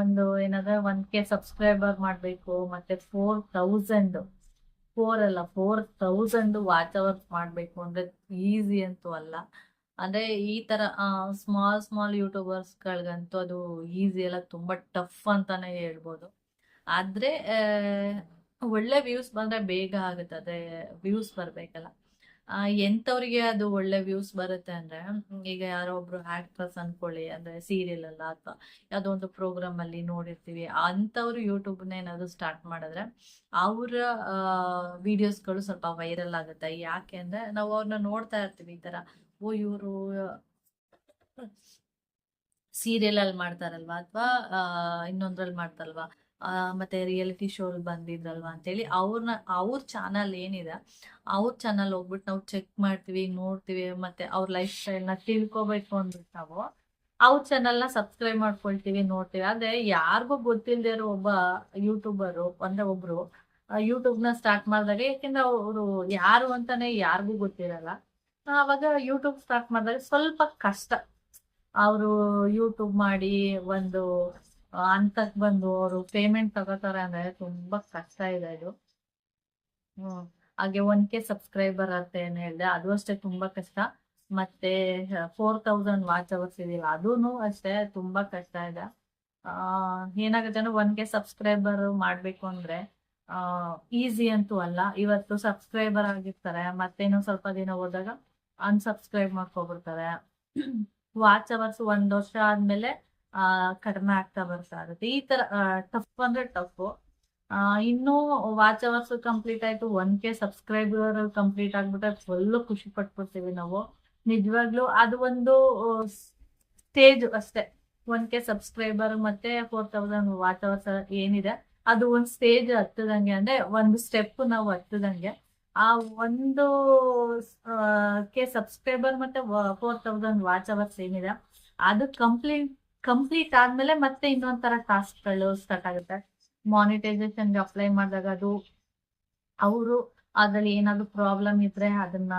ಒಂದು ಏನಾದ್ರೆ ಒನ್ ಕೆ ಸಬ್ಸ್ಕ್ರೈಬರ್ ಮಾಡ್ಬೇಕು, ಮತ್ತೆ ಫೋರ್ ತೌಸಂಡ್ ಫೋರ್ ಅಲ್ಲ ಫೋರ್ ತೌಸಂಡ್ ವಾಚ್ ಅವರ್ಸ್ ಮಾಡ್ಬೇಕು ಅಂದ್ರೆ ಈಸಿ ಅಂತೂ ಅಲ್ಲ. ಅಂದ್ರೆ ಈ ತರ ಸ್ಮಾಲ್ ಸ್ಮಾಲ್ ಯೂಟ್ಯೂಬರ್ಸ್ ಗಳಿಗಂತೂ ಅದು ಈಸಿ ಎಲ್ಲ ತುಂಬಾ ಟಫ್ ಅಂತಾನೆ ಹೇಳ್ಬೋದು. ಆದ್ರೆ ಒಳ್ಳೆ ವ್ಯೂಸ್ ಬಂದ್ರೆ ಬೇಗ ಆಗುತ್ತೆ ಅದೇ ವ್ಯೂಸ್ ಬರ್ಬೇಕಲ್ಲ ಎಂಥವ್ರಿಗೆ ಅದು ಒಳ್ಳೆ ವ್ಯೂಸ್ ಬರುತ್ತೆ ಅಂದ್ರೆ ಈಗ ಯಾರೋ ಒಬ್ರು ಆಕ್ಟ್ರೆಸ್ ಅನ್ಕೊಳ್ಳಿ, ಅಂದ್ರೆ ಸೀರಿಯಲ್ ಅಲ್ಲ ಅಥವಾ ಯಾವ್ದೋ ಒಂದು ಪ್ರೋಗ್ರಾಮ್ ಅಲ್ಲಿ ನೋಡಿರ್ತೀವಿ ಅಂತವ್ರು ಯೂಟ್ಯೂಬ್ ಏನಾದ್ರು ಸ್ಟಾರ್ಟ್ ಮಾಡಿದ್ರೆ ಅವರ ವಿಡಿಯೋಸ್ಗಳು ಸ್ವಲ್ಪ ವೈರಲ್ ಆಗುತ್ತೆ. ಯಾಕೆ ಅಂದ್ರೆ ನಾವು ಅವ್ರನ್ನ ನೋಡ್ತಾ ಇರ್ತೀವಿ ಈ ತರ ಓ, ಇವರು ಸೀರಿಯಲ್ ಅಲ್ಲಿ ಮಾಡ್ತಾರಲ್ವಾ ಅಥವಾ ಇನ್ನೊಂದ್ರಲ್ಲಿ ಮಾಡ್ತಾರಲ್ವಾ? ಮತ್ತೆ ರಿಯಾಲಿಟಿ ಶೋ ಬಂದಿದ್ರಲ್ವಾ ಅಂತೇಳಿ ಅವ್ರನ್ನ, ಅವ್ರ ಚಾನಲ್ ಏನಿದೆ, ಅವ್ರ ಚಾನಲ್ ಹೋಗ್ಬಿಟ್ಟು ನಾವು ಚೆಕ್ ಮಾಡ್ತೀವಿ, ನೋಡ್ತೀವಿ, ಮತ್ತೆ ಅವ್ರ ಲೈಫ್ ಸ್ಟೈಲ್ನ ತಿಳ್ಕೊಬೇಕು ಅಂದ್ಬಿಟ್ಟು ನಾವು, ಅವ್ರ ಚಾನಲ್ನ ಸಬ್ಸ್ಕ್ರೈಬ್ ಮಾಡ್ಕೊಳ್ತೀವಿ, ನೋಡ್ತೀವಿ. ಆದ್ರೆ ಯಾರಿಗೂ ಗೊತ್ತಿಲ್ಲದೆ ಇರೋ ಒಬ್ಬ ಯೂಟ್ಯೂಬರು, ಅಂದ್ರೆ ಒಬ್ರು ಯೂಟ್ಯೂಬ್ನ ಸ್ಟಾರ್ಟ್ ಮಾಡಿದಾಗ ಯಾಕೆಂದ್ರೆ ಅವರು ಯಾರು ಅಂತಾನೆ ಯಾರಿಗೂ ಗೊತ್ತಿರಲ್ಲ. ಆವಾಗ ಯೂಟ್ಯೂಬ್ ಸ್ಟಾರ್ಟ್ ಮಾಡಿದಾಗ ಸ್ವಲ್ಪ ಕಷ್ಟ. ಅವರು ಯೂಟ್ಯೂಬ್ ಮಾಡಿ ಒಂದು ಹಂತಕ್ ಬಂದು ಅವರು ಪೇಮೆಂಟ್ ತಗೋತಾರೆ ಅಂದ್ರೆ ತುಂಬಾ ಕಷ್ಟ ಇದೆ ಇದು. ಹ್ಮ್, ಹಾಗೆ ಒನ್ ಕೆ ಸಬ್ಸ್ಕ್ರೈಬರ್ ಅಂತ ಏನು ಹೇಳ್ದೆ, ಅದು ಅಷ್ಟೇ ತುಂಬಾ ಕಷ್ಟ. ಮತ್ತೆ ಫೋರ್ ತೌಸಂಡ್ ವಾಚ್ ಅವರ್ಸ್ ಇದೆಯಲ್ಲ ಅದೂ ಅಷ್ಟೇ ತುಂಬಾ ಕಷ್ಟ ಇದೆ. ಏನಾಗುತ್ತೆ ಅಂದ್ರೆ ಒನ್ ಕೆ ಸಬ್ಸ್ಕ್ರೈಬರ್ ಮಾಡ್ಬೇಕು ಅಂದ್ರೆ ಈಸಿ ಅಂತೂ ಅಲ್ಲ. ಇವತ್ತು ಸಬ್ಸ್ಕ್ರೈಬರ್ ಆಗಿರ್ತಾರೆ ಮತ್ತೆ ಇನ್ನೊಂದು ಸ್ವಲ್ಪ ದಿನ ಹೋದಾಗ ಅನ್ಸಬ್ಸ್ಕ್ರೈಬ್ ಮಾಡ್ಕೊಬಿಡ್ತಾರೆ. ವಾಚ್ ಅವರ್ಸ್ ಒಂದ್ ವರ್ಷ ಆದ್ಮೇಲೆ ಕಡಿಮೆ ಆಗ್ತಾ ಬರ್ತಾ ಇರುತ್ತೆ. ಈ ತರ ಟಫ್ ಅಂದ್ರೆ ಟಫ್ ಇನ್ನು ವಾಚ್ ಅವರ್ಸ್ ಕಂಪ್ಲೀಟ್ ಆಯ್ತು ಒನ್ ಕೆ ಸಬ್ಸ್ಕ್ರೈಬರ್ ಕಂಪ್ಲೀಟ್ ಆಗ್ಬಿಟ್ರೆ ಫುಲ್ ಖುಷಿ ಪಟ್ಬಿಡ್ತೀವಿ ನಾವು. ನಿಜವಾಗ್ಲೂ ಅದು ಒಂದು ಸ್ಟೇಜ್ ಅಷ್ಟೇ. ಒನ್ ಕೆ ಸಬ್ಸ್ಕ್ರೈಬರ್ ಮತ್ತೆ ಫೋರ್ ತೌಸಂಡ್ ವಾಚ್ ಅವರ್ಸ್ ಏನಿದೆ, ಅದು ಒಂದು ಸ್ಟೇಜ್ ಹತ್ತದಂಗೆ ಅಂದ್ರೆ, ಒಂದು ಸ್ಟೆಪ್ ನಾವು ಹತ್ತದಂಗೆ. ಆ ಒಂದು ಕೆ ಸಬ್ಸ್ಕ್ರೈಬರ್ ಮತ್ತೆ ಫೋರ್ ತೌಸಂಡ್ ವಾಚ್ ಅವರ್ಸ್ ಏನಿದೆ, ಅದು ಕಂಪ್ಲೀಟ್ ಕಂಪ್ಲೀಟ್ ಆದ್ಮೇಲೆ ಮತ್ತೆ ಇನ್ನೊಂಥರ ಟಾಸ್ಕ್ಗಳು ಸ್ಟಾರ್ಟ್ ಆಗುತ್ತೆ. ಮಾನಿಟೈಸೇಷನ್ ಅಪ್ಲೈ ಮಾಡಿದಾಗ ಅದು, ಅವರು ಅದ್ರಲ್ಲಿ ಏನಾದ್ರು ಪ್ರಾಬ್ಲಮ್ ಇದ್ರೆ ಅದನ್ನ,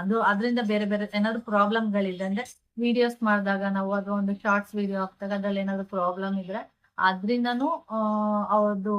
ಅದು ಅದರಿಂದ ಬೇರೆ ಬೇರೆ ಏನಾದ್ರು ಪ್ರಾಬ್ಲಮ್ಗಳಿದೆ ಅಂದ್ರೆ ವಿಡಿಯೋಸ್ ಮಾಡಿದಾಗ ನಾವು ಅದು ಒಂದು ಶಾರ್ಟ್ಸ್ ವಿಡಿಯೋ ಹಾಕಿದಾಗ ಅದ್ರಲ್ಲಿ ಏನಾದ್ರು ಪ್ರಾಬ್ಲಮ್ ಇದ್ರೆ ಅದ್ರಿಂದನೂ ಅವ್ರದ್ದು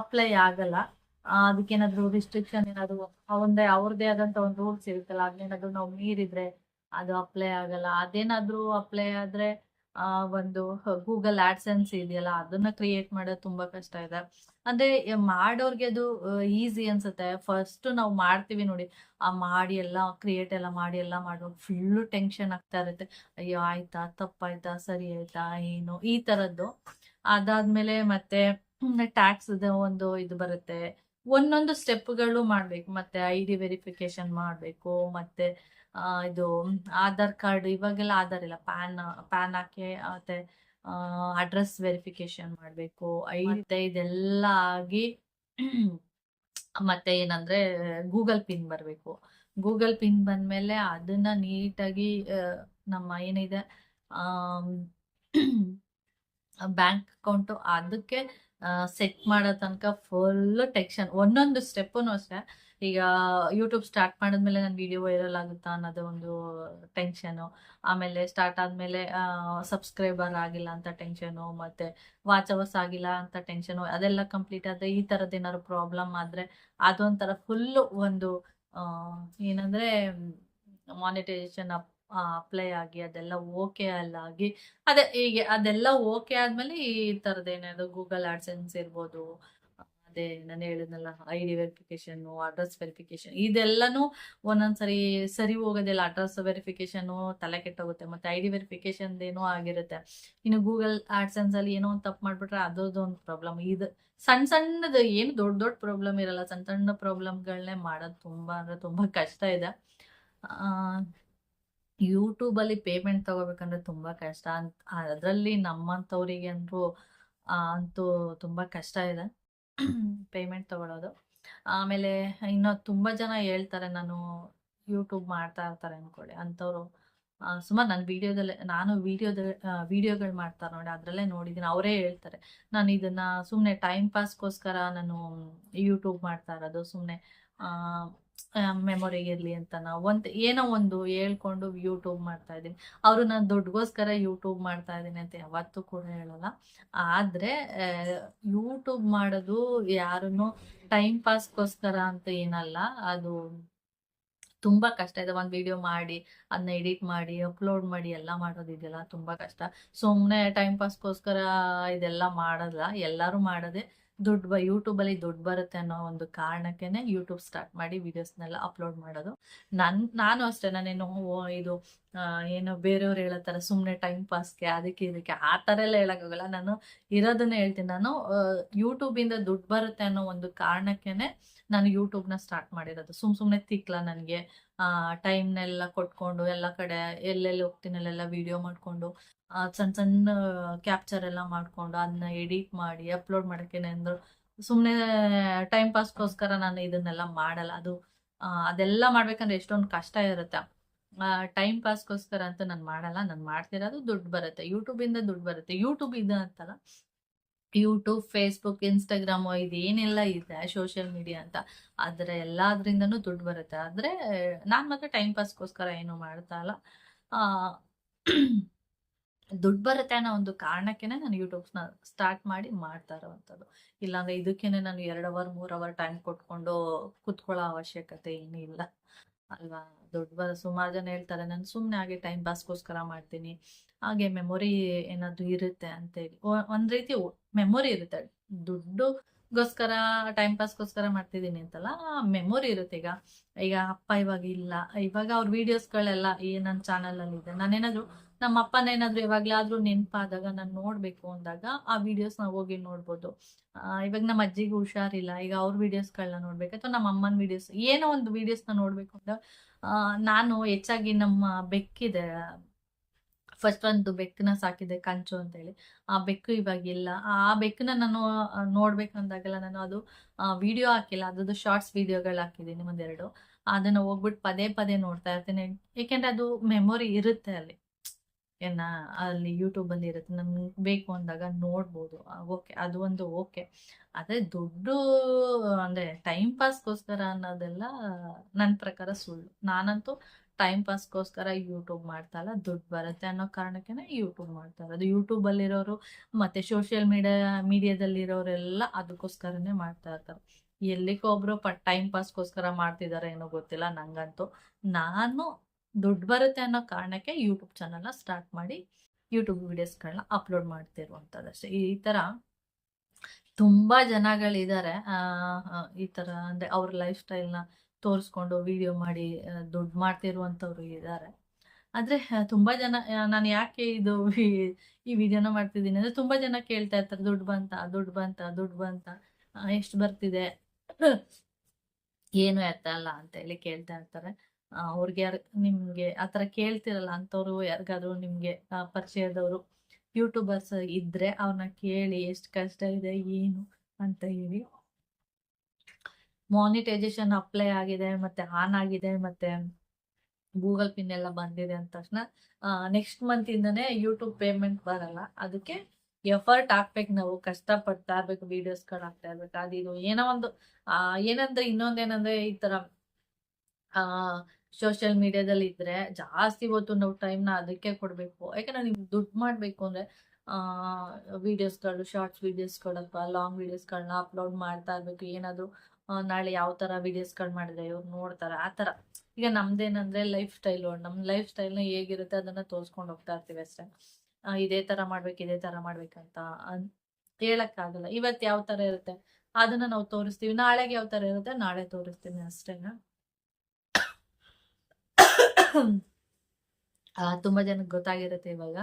ಅಪ್ಲೈ ಆಗಲ್ಲ. ಅದಕ್ಕೇನಾದ್ರೂ ರಿಸ್ಟ್ರಿಕ್ಷನ್ ಏನಾದ್ರು ಅವಂದೇ ಅವ್ರದೇ ಆದಂತ ಒಂದು ರೂಲ್ಸ್ ಇರುತ್ತಲ್ಲ ಅದೇನಾದ್ರು ನಾವು ಮೀರಿದ್ರೆ ಅದು ಅಪ್ಲೈ ಆಗಲ್ಲ. ಅದೇನಾದ್ರೂ ಅಪ್ಲೈ ಆದ್ರೆ, ಆ, ಒಂದು ಗೂಗಲ್ ಆಡ್ಸೆನ್ಸ್ ಇದೆಯಲ್ಲ, ಅದನ್ನ ಕ್ರಿಯೇಟ್ ಮಾಡೋದು ತುಂಬಾ ಕಷ್ಟ ಇದೆ. ಅಂದ್ರೆ ಮಾಡೋರ್ಗೆ ಅದು ಈಸಿ ಅನ್ಸುತ್ತೆ. ಫಸ್ಟ್ ನಾವು ಮಾಡ್ತೀವಿ ನೋಡಿ. ಆ, ಮಾಡಿ ಎಲ್ಲ ಕ್ರಿಯೇಟ್ ಎಲ್ಲ ಮಾಡಿ ಎಲ್ಲ ಮಾಡುವಾಗ ಫುಲ್ಲು ಟೆನ್ಷನ್ ಆಗ್ತಾ ಇರುತ್ತೆ. ಅಯ್ಯೋ, ಆಯ್ತಾ, ತಪ್ಪಾಯ್ತಾ, ಸರಿ ಆಯ್ತಾ, ಏನು, ಈ ತರದ್ದು. ಅದಾದ್ಮೇಲೆ ಮತ್ತೆ ಟ್ಯಾಕ್ಸ್ ಒಂದು ಇದು ಬರುತ್ತೆ. ಒಂದೊಂದು ಸ್ಟೆಪ್ಗಳು ಮಾಡ್ಬೇಕು. ಮತ್ತೆ ಐ ಡಿ ವೆರಿಫಿಕೇಶನ್ ಮಾಡ್ಬೇಕು. ಮತ್ತೆ ಇದು ಆಧಾರ್ ಕಾರ್ಡ್ ಇವಾಗೆಲ್ಲ ಆಧಾರ್ ಇಲ್ಲ. ಪ್ಯಾನ್ ಪ್ಯಾನ್ ಹಾಕಿ ಮತ್ತೆ ಅಡ್ರೆಸ್ ವೆರಿಫಿಕೇಶನ್ ಮಾಡಬೇಕು. ಐ ಇದೆಲ್ಲ ಆಗಿ ಮತ್ತೆ ಏನಂದ್ರೆ ಗೂಗಲ್ ಪಿನ್ ಬರಬೇಕು. ಗೂಗಲ್ ಪಿನ್ ಬಂದ್ಮೇಲೆ ಅದನ್ನ ನೀಟಾಗಿ ನಮ್ಮ ಏನಿದೆ ಬ್ಯಾಂಕ್ ಅಕೌಂಟು ಅದಕ್ಕೆ ಸೆಟ್ ಮಾಡೋ ತನಕ ಫುಲ್ ಟೆಕ್ಷನ್ ಒಂದೊಂದು ಸ್ಟೆಪ್ಪೂ ಅಷ್ಟೇ. ಈಗ ಯೂಟ್ಯೂಬ್ ಸ್ಟಾರ್ಟ್ ಮಾಡಿದ್ಮೇಲೆ ನನ್ನ ವಿಡಿಯೋ ವೈರಲ್ ಆಗುತ್ತಾ ಅನ್ನೋದು ಒಂದು ಟೆನ್ಷನು ಆಮೇಲೆ ಸ್ಟಾರ್ಟ್ ಆದಮೇಲೆ ಸಬ್ಸ್ಕ್ರೈಬರ್ ಆಗಿಲ್ಲ ಅಂತ ಟೆನ್ಷನು ಮತ್ತೆ ವಾಚ್ ಅವರ್ಸ್ ಆಗಿಲ್ಲ ಅಂತ ಟೆನ್ಷನು ಅದೆಲ್ಲ ಕಂಪ್ಲೀಟ್ ಆದರೆ ಈ ಥರದ್ದು ಏನಾದ್ರು ಪ್ರಾಬ್ಲಮ್ ಆದರೆ ಅದೊಂಥರ ಫುಲ್ಲು ಒಂದು ಏನಂದರೆ ಮಾನಿಟೈಸೇಷನ್ ಮಾನಿಟೈಸೇಷನ್ ಅಪ್ಲೈ ಆಗಿ, ಅದೆಲ್ಲ ಓಕೆ ಅಲ್ಲ ಆಗಿ, ಅದೇ ಹೀಗೆ ಅದೆಲ್ಲ ಓಕೆ ಆದ್ಮೇಲೆ ಈ ಥರದ್ದು ಏನಾದ್ರು ಗೂಗಲ್ ಆಡ್ಸೆನ್ಸ್ ಇರ್ಬೋದು, ಅದೇ ನಾನು ಹೇಳಿದ್ನಲ್ಲ I D verification address verification ಇದೆಲ್ಲನೂ ಒಂದೊಂದ್ಸರಿ ಸರಿ ಹೋಗೋದಿಲ್ಲ. ಅಡ್ರೆಸ್ ವೆರಿಫಿಕೇಶನ್ ತಲೆ ಕೆಟ್ಟೋಗುತ್ತೆ, ಮತ್ತೆ ಐ ಡಿ ವೆರಿಫಿಕೇಶನ್ ಏನೋ ಆಗಿರುತ್ತೆ. ಇನ್ನು ಗೂಗಲ್ ಆಡ್ಸೆನ್ಸ್ ಅಲ್ಲಿ ಏನೋ ಒಂದು ತಪ್ಪು ಮಾಡ್ಬಿಟ್ರೆ ಅದೊಂದು ಒಂದು ಪ್ರಾಬ್ಲಮ್ ಇದು ಸಣ್ಣ ಸಣ್ಣದು ಏನು ದೊಡ್ಡ ದೊಡ್ಡ ಪ್ರಾಬ್ಲಮ್ ಇರಲ್ಲ. ಸಣ್ಣ ಸಣ್ಣ ಪ್ರಾಬ್ಲಮ್ಗಳನ್ನೇ ಮಾಡೋದು ತುಂಬಾ ಅಂದ್ರೆ ತುಂಬಾ ಕಷ್ಟ ಇದೆ. ಯೂಟ್ಯೂಬಲ್ಲಿ ಪೇಮೆಂಟ್ ತಗೋಬೇಕಂದ್ರೆ ತುಂಬಾ ಕಷ್ಟ. ಅಂತ ಅದರಲ್ಲಿ ನಮ್ಮಂಥವ್ರಿಗೆ ಅಂದ್ರೂ ಅಂತೂ ತುಂಬಾ ಕಷ್ಟ ಇದೆ <clears throat> ಪೇಮೆಂಟ್ ತಗೊಳ್ಳೋದು ಆಮೇಲೆ ಇನ್ನು ತುಂಬಾ ಜನ ಹೇಳ್ತಾರೆ, ನಾನು ಯೂಟ್ಯೂಬ್ ಮಾಡ್ತಾ ಇರ್ತಾರೆ ಅನ್ಕೊಳ್ಳಿ ಅಂಥವ್ರು ಸುಮಾರು ನನ್ನ ವಿಡಿಯೋದಲ್ಲೇ ನಾನು ವಿಡಿಯೋದ ವಿಡಿಯೋಗಳು ಮಾಡ್ತಾರೆ ನೋಡಿ, ಅದರಲ್ಲೇ ನೋಡಿದ್ದೀನಿ ಅವರೇ ಹೇಳ್ತಾರೆ, ನಾನು ಇದನ್ನು ಸುಮ್ಮನೆ ಟೈಮ್ ಪಾಸ್ಗೋಸ್ಕರ ನಾನು ಯೂಟ್ಯೂಬ್ ಮಾಡ್ತಾ ಇರೋದು ಸುಮ್ಮನೆ ಮೆಮೊರಿಗೆ ಇರಲಿ ಅಂತ ನಾವು ಒಂದು ಏನೋ ಒಂದು ಹೇಳ್ಕೊಂಡು ಯೂಟ್ಯೂಬ್ ಮಾಡ್ತಾ ಇದ್ದೀನಿ. ಅವರು ನಾನು ದುಡ್ಡುಗೋಸ್ಕರ ಯೂಟ್ಯೂಬ್ ಮಾಡ್ತಾ ಇದ್ದೀನಿ ಅಂತ ಯಾವತ್ತೂ ಕೂಡ ಹೇಳಲ್ಲ. ಆದರೆ ಯೂಟ್ಯೂಬ್ ಮಾಡೋದು ಯಾರನ್ನು ಟೈಮ್ ಪಾಸ್ಗೋಸ್ಕರ ಅಂತ ಏನಲ್ಲ. ಅದು ತುಂಬಾ ಕಷ್ಟ. ಇದೆ ಒಂದು ವಿಡಿಯೋ ಮಾಡಿ ಅದನ್ನ ಎಡಿಟ್ ಮಾಡಿ ಅಪ್ಲೋಡ್ ಮಾಡಿ, ಎಲ್ಲ ಮಾಡೋದಿದೆಯಲ್ಲ ತುಂಬಾ ಕಷ್ಟ. ಸುಮ್ಮನೆ ಟೈಮ್ ಪಾಸ್ಗೋಸ್ಕರ ಇದೆಲ್ಲ ಮಾಡೋಲ್ಲ. ಎಲ್ಲರೂ ಮಾಡೋದೇ ದುಡ್ಡು ಬ, ಯೂಟ್ಯೂಬಲ್ಲಿ ದುಡ್ಡು ಬರುತ್ತೆ ಅನ್ನೋ ಒಂದು ಕಾರಣಕ್ಕೇನೆ ಯೂಟ್ಯೂಬ್ ಸ್ಟಾರ್ಟ್ ಮಾಡಿ ವಿಡಿಯೋಸ್ನೆಲ್ಲ ಅಪ್ಲೋಡ್ ಮಾಡೋದು. ನನ್ನ ನಾನು ಅಷ್ಟೇ ನಾನೇನು ಇದು ಏನು ಬೇರೆಯವ್ರು ಹೇಳೋ ಥರ ಸುಮ್ಮನೆ ಟೈಮ್ ಪಾಸ್ಗೆ ಅದಕ್ಕೆ ಇದಕ್ಕೆ ಆ ಥರ ಎಲ್ಲ ಹೇಳೋಕ್ಕಾಗಲ್ಲ ನಾನು ಇರೋದನ್ನೇ ಹೇಳ್ತೀನಿ. ನಾನು ಯೂಟ್ಯೂಬಿಂದ ದುಡ್ಡು ಬರುತ್ತೆ ಅನ್ನೋ ಒಂದು ಕಾರಣಕ್ಕೇನೆ ನಾನು ಯೂಟ್ಯೂಬ್ನ ಸ್ಟಾರ್ಟ್ ಮಾಡಿರೋದು. ಸುಮ್ ಸುಮ್ಮನೆ ತಿಕ್ಲ ನನಗೆ ಟೈಮ್ನೆಲ್ಲ ಕೊಟ್ಕೊಂಡು ಎಲ್ಲ ಕಡೆ ಎಲ್ಲೆಲ್ಲಿ ಹೋಗ್ತೀನಿ ಅಲ್ಲೆಲ್ಲ ವಿಡಿಯೋ ಮಾಡಿಕೊಂಡು. ಸಣ್ಣ ಸಣ್ಣ ಕ್ಯಾಪ್ಚರ್ ಎಲ್ಲ ಮಾಡಿಕೊಂಡು ಅದನ್ನ ಎಡಿಟ್ ಮಾಡಿ ಅಪ್ಲೋಡ್ ಮಾಡೋಕ್ಕೇನೆ ಅಂದರು. ಸುಮ್ಮನೆ ಟೈಮ್ ಪಾಸ್ಗೋಸ್ಕರ ನಾನು ಇದನ್ನೆಲ್ಲ ಮಾಡಲ್ಲ. ಅದು ಅದೆಲ್ಲ ಮಾಡ್ಬೇಕಂದ್ರೆ ಎಷ್ಟೊಂದು ಕಷ್ಟ ಇರುತ್ತೆ. ಟೈಮ್ ಪಾಸ್ಗೋಸ್ಕರ ಅಂತ ನಾನು ಮಾಡಲ್ಲ. ನಾನು ಮಾಡ್ತಿರೋದು ದುಡ್ಡು ಬರುತ್ತೆ. ಯೂಟ್ಯೂಬಿಂದ ದುಡ್ಡು ಬರುತ್ತೆ. ಯೂಟ್ಯೂಬ್ ಇದು ಅಂತಲ್ಲ. ಯೂಟ್ಯೂಬ್ ಫೇಸ್ಬುಕ್ ಇನ್ಸ್ಟಾಗ್ರಾಮು ಇದೇನೆಲ್ಲ ಇದೆ ಸೋಷಿಯಲ್ ಮೀಡಿಯಾ ಅಂತ. ಅದರ ಎಲ್ಲದ್ರಿಂದನೂ ದುಡ್ಡು ಬರುತ್ತೆ. ಆದರೆ ನಾನು ಮಾತ್ರ ಟೈಮ್ ಪಾಸ್ಗೋಸ್ಕರ ಏನು ಮಾಡ್ತಾ ಇಲ್ಲ. ದುಡ್ಡು ಬರುತ್ತೆ ಅನ್ನೋ ಒಂದು ಕಾರಣಕ್ಕೇನೆ ನಾನು ಯೂಟ್ಯೂಬ್ಸ್ನ ಸ್ಟಾರ್ಟ್ ಮಾಡಿ ಮಾಡ್ತಾ ಇರೋವಂಥದ್ದು. ಇಲ್ಲಾಂದ್ರೆ ಇದಕ್ಕೇನೆ ನಾನು ಎರಡು ಅವರ್, ಮೂರು ಅವರ್ ಟೈಮ್ ಕೊಟ್ಕೊಂಡು ಕುತ್ಕೊಳ್ಳೋ ಅವಶ್ಯಕತೆ ಏನೂ ಇಲ್ಲ. ಅಲ್ವಾ? ದುಡ್ಡು ಬರ ಸುಮಾರು ಜನ ಹೇಳ್ತಾರೆ, ನಾನು ಸುಮ್ಮನೆ ಹಾಗೆ ಟೈಮ್ ಪಾಸ್ಗೋಸ್ಕರ ಮಾಡ್ತೀನಿ. ಹಾಗೆ ಮೆಮೊರಿ ಏನಾದರೂ ಇರುತ್ತೆ ಅಂತೇಳಿ ಓ ಒಂದ್ ರೀತಿ ಮೆಮೊರಿ ಇರುತ್ತೆ. ದುಡ್ಡುಗೋಸ್ಕರ ಟೈಮ್ ಪಾಸ್ಗೋಸ್ಕರ ಮಾಡ್ತಿದ್ದೀನಿ ಅಂತಲ್ಲ ಮೆಮೊರಿ ಇರುತ್ತೆ ಈಗ. ಈಗ ಅಪ್ಪ ಇವಾಗ ಇಲ್ಲ. ಇವಾಗ ಅವ್ರ ವಿಡಿಯೋಸ್ಗಳೆಲ್ಲ ಈ ನನ್ನ ಚಾನಲಲ್ಲಿ ಇದೆ. ನಾನೇನಾದ್ರು ನಮ್ಮ ಅಪ್ಪನ ಏನಾದ್ರು ಯಾವಾಗ್ಲಾದ್ರೂ ನೆನಪಾದಾಗ ನಾನು ನೋಡ್ಬೇಕು ಅಂದಾಗ ಆ ವಿಡಿಯೋಸ್ ನಾವು ಹೋಗಿ ನೋಡ್ಬೋದು. ಇವಾಗ ನಮ್ಮ ಅಜ್ಜಿಗೆ ಹುಷಾರಿಲ್ಲ. ಈಗ ಅವ್ರ ವಿಡಿಯೋಸ್ಗಳನ್ನ ನೋಡ್ಬೇಕು ಅಥವಾ ನಮ್ಮ ಅಮ್ಮನ ವಿಡಿಯೋಸ್ ಏನೋ ಒಂದು ವಿಡಿಯೋಸ್ನ ನೋಡ್ಬೇಕು ಅಂದಾಗ ನಾನು ಹೆಚ್ಚಾಗಿ ನಮ್ಮ ಬೆಕ್ಕಿದೆ. ಫಸ್ಟ್ ಒಂದು ಬೆಕ್ಕನ್ನ ಸಾಕಿದೆ ಕಂಚು ಅಂತ ಹೇಳಿ ಆ ಬೆಕ್ಕು ಇವಾಗ ಇಲ್ಲ ಆ ಬೆಕ್ಕನ್ನ ನಾನು ನೋಡ್ಬೇಕು ನೋಡ್ಬೇಕಂದಾಗೆಲ್ಲ ನಾನು ಅದು ವಿಡಿಯೋ ಹಾಕಿಲ್ಲ. ಅದ್ರದ್ದು ಶಾರ್ಟ್ಸ್ ವಿಡಿಯೋಗಳು ಹಾಕಿದ್ದೀನಿ ಒಂದೆರಡು ಅದನ್ನ ಹೋಗ್ಬಿಟ್ಟು ಪದೇ ಪದೇ ನೋಡ್ತಾ ಇರ್ತೀನಿ. ಏಕೆಂದ್ರೆ ಅದು ಮೆಮೊರಿ ಇರುತ್ತೆ ಅಲ್ಲಿ. ಏನ ಅಲ್ಲಿ ಯೂಟ್ಯೂಬಲ್ಲಿ ಇರುತ್ತೆ ನನ್ಗೆ ಬೇಕು ಅಂದಾಗ ನೋಡ್ಬೋದು. ಓಕೆ ಅದು ಒಂದು ಓಕೆ ಆದರೆ ದುಡ್ಡು ಅಂದ್ರೆ ಟೈಮ್ ಪಾಸ್ಗೋಸ್ಕರ ಅನ್ನೋದೆಲ್ಲ ನನ್ನ ಪ್ರಕಾರ ಸುಳ್ಳು. ನಾನಂತೂ ಟೈಮ್ ಪಾಸ್ಗೋಸ್ಕರ ಯೂಟ್ಯೂಬ್ ಮಾಡ್ತಾ ಇಲ್ಲ, ದುಡ್ಡು ಬರುತ್ತೆ ಅನ್ನೋ ಕಾರಣಕ್ಕೆ ಯೂಟ್ಯೂಬ್ ಮಾಡ್ತಾ ಇರೋದು ಯೂಟ್ಯೂಬಲ್ಲಿರೋರು ಮತ್ತು ಸೋಷಿಯಲ್ ಮೀಡಿಯಾ ಮೀಡಿಯಾದಲ್ಲಿರೋರೆಲ್ಲ ಅದಕ್ಕೋಸ್ಕರನೇ ಮಾಡ್ತಾ ಇರ್ತಾರೆ. ಎಲ್ಲಿಗೆ ಒಬ್ರು ಪ ಟೈಮ್ ಪಾಸ್ಗೋಸ್ಕರ ಮಾಡ್ತಿದ್ದಾರೆ ಏನೋ ಗೊತ್ತಿಲ್ಲ ನಂಗಂತೂ. ನಾನು ದುಡ್ಡು ಬರುತ್ತೆ ಅನ್ನೋ ಕಾರಣಕ್ಕೆ ಯೂಟ್ಯೂಬ್ ಚಾನಲ್ನ ಸ್ಟಾರ್ಟ್ ಮಾಡಿ ಯೂಟ್ಯೂಬ್ ವೀಡಿಯೋಸ್ಗಳನ್ನ ಅಪ್ಲೋಡ್ ಮಾಡ್ತಿರುವಂಥದ್ದು ಅಷ್ಟೇ ಈ ಥರ ತುಂಬ ಜನಗಳಿದ್ದಾರೆ ಈ ಥರ ಅಂದರೆ ಅವ್ರ ಲೈಫ್ ಸ್ಟೈಲ್ನ ತೋರಿಸ್ಕೊಂಡು ವಿಡಿಯೋ ಮಾಡಿ ದುಡ್ಡು ಮಾಡ್ತಿರುವಂಥವ್ರು ಇದ್ದಾರೆ ಆದರೆ ತುಂಬ ಜನ ನಾನು ಯಾಕೆ ಇದು ಈ ವಿಡಿಯೋನ ಮಾಡ್ತಿದ್ದೀನಿ ಅಂದರೆ ತುಂಬ ಜನ ಕೇಳ್ತಾ ಇರ್ತಾರೆ, ದುಡ್ಡು ಬಂತ ದುಡ್ಡು ಬಂತ ದುಡ್ಡು ಬಂತ ಎಷ್ಟು ಬರ್ತಿದೆ? ಏನು ಎತ್ತಲ್ಲ ಅಂತ ಹೇಳಿ ಕೇಳ್ತಾ ಇರ್ತಾರೆ. ಅವ್ರಿಗೆ ಯಾರು, ನಿಮಗೆ ಆ ಥರ ಕೇಳ್ತಿರಲ್ಲ ಅಂಥವ್ರು ಯಾರಿಗಾದ್ರೂ ನಿಮಗೆ ಪರಿಚಯದವರು ಯೂಟ್ಯೂಬರ್ಸ್ ಇದ್ದರೆ ಅವ್ರನ್ನ ಕೇಳಿ ಎಷ್ಟು ಕಷ್ಟ ಇದೆ, ಏನು ಅಂತ ಹೇಳಿ. ಮಾನಿಟೈಸೇಷನ್ ಅಪ್ಲೈ ಆಗಿದೆ, ಮತ್ತೆ ಆನ್ ಆಗಿದೆ, ಮತ್ತೆ ಗೂಗಲ್ ಪಿನ್ ಎಲ್ಲ ಬಂದಿದೆ ಅಂದ ತಕ್ಷಣ ನೆಕ್ಸ್ಟ್ ಮಂತ್ ಇಂದನೇ ಯೂಟ್ಯೂಬ್ ಪೇಮೆಂಟ್ ಬರಲ್ಲ. ಅದಕ್ಕೆ ಎಫರ್ಟ್ ಹಾಕ್ಬೇಕು ನಾವು ಕಷ್ಟಪಡ್ತಾ ಇರ್ಬೇಕು ವಿಡಿಯೋಸ್ಗಳು ಹಾಕ್ತಾ ಇರ್ಬೇಕು. ಅದಿದು ಏನೋ ಒಂದು ಏನಂದ್ರೆ ಇನ್ನೊಂದೇನಂದ್ರೆ ಈ ತರ ಸೋಷಿಯಲ್ ಮೀಡಿಯಾದಲ್ಲಿ ಇದ್ರೆ ಜಾಸ್ತಿ ಹೊತ್ತು ನಾವು ಟೈಮ್ನ ಅದಕ್ಕೆ ಕೊಡಬೇಕು. ಯಾಕಂದ್ರೆ ನಿಮ್ಗೆ ದುಡ್ಡು ಮಾಡಬೇಕು ಅಂದ್ರೆ ವಿಡಿಯೋಸ್ಗಳು ಶಾರ್ಟ್ಸ್ ವಿಡಿಯೋಸ್ಗಳು ಅಥವಾ ಲಾಂಗ್ ವಿಡಿಯೋಸ್ಗಳನ್ನ ಅಪ್ಲೋಡ್ ಮಾಡ್ತಾ ಇರಬೇಕು. ಏನಾದ್ರು ನಾಳೆ ಯಾವ ಥರ ವಿಡಿಯೋಸ್ಗಳು ಮಾಡಿದೆ ಇವ್ರು ನೋಡ್ತಾರೆ. ಆ ಥರ ಈಗ ನಮ್ದೇನಂದ್ರೆ ಲೈಫ್ ಸ್ಟೈಲು ನಮ್ಮ ಲೈಫ್ ಸ್ಟೈಲ್ನ ಹೇಗಿರುತ್ತೆ ಅದನ್ನ ತೋರಿಸ್ಕೊಂಡು ಹೋಗ್ತಾ ಇರ್ತೀವಿ ಅಷ್ಟೇ. ಇದೇ ಥರ ಮಾಡ್ಬೇಕು, ಇದೇ ಥರ ಮಾಡ್ಬೇಕಂತ ಹೇಳಕ್ಕಾಗಲ್ಲ. ಇವತ್ತು ಯಾವ ಥರ ಇರುತ್ತೆ, ಅದನ್ನ ನಾವು ತೋರಿಸ್ತೀವಿ. ನಾಳೆಗೆ ಯಾವ ಥರ ಇರುತ್ತೆ, ನಾಳೆ ತೋರಿಸ್ತೀನಿ ಅಷ್ಟೇನಾ? <coughs> ತುಂಬಾ ಜನಕ್ಕೆ ಗೊತ್ತಾಗಿರುತ್ತೆ ಇವಾಗ.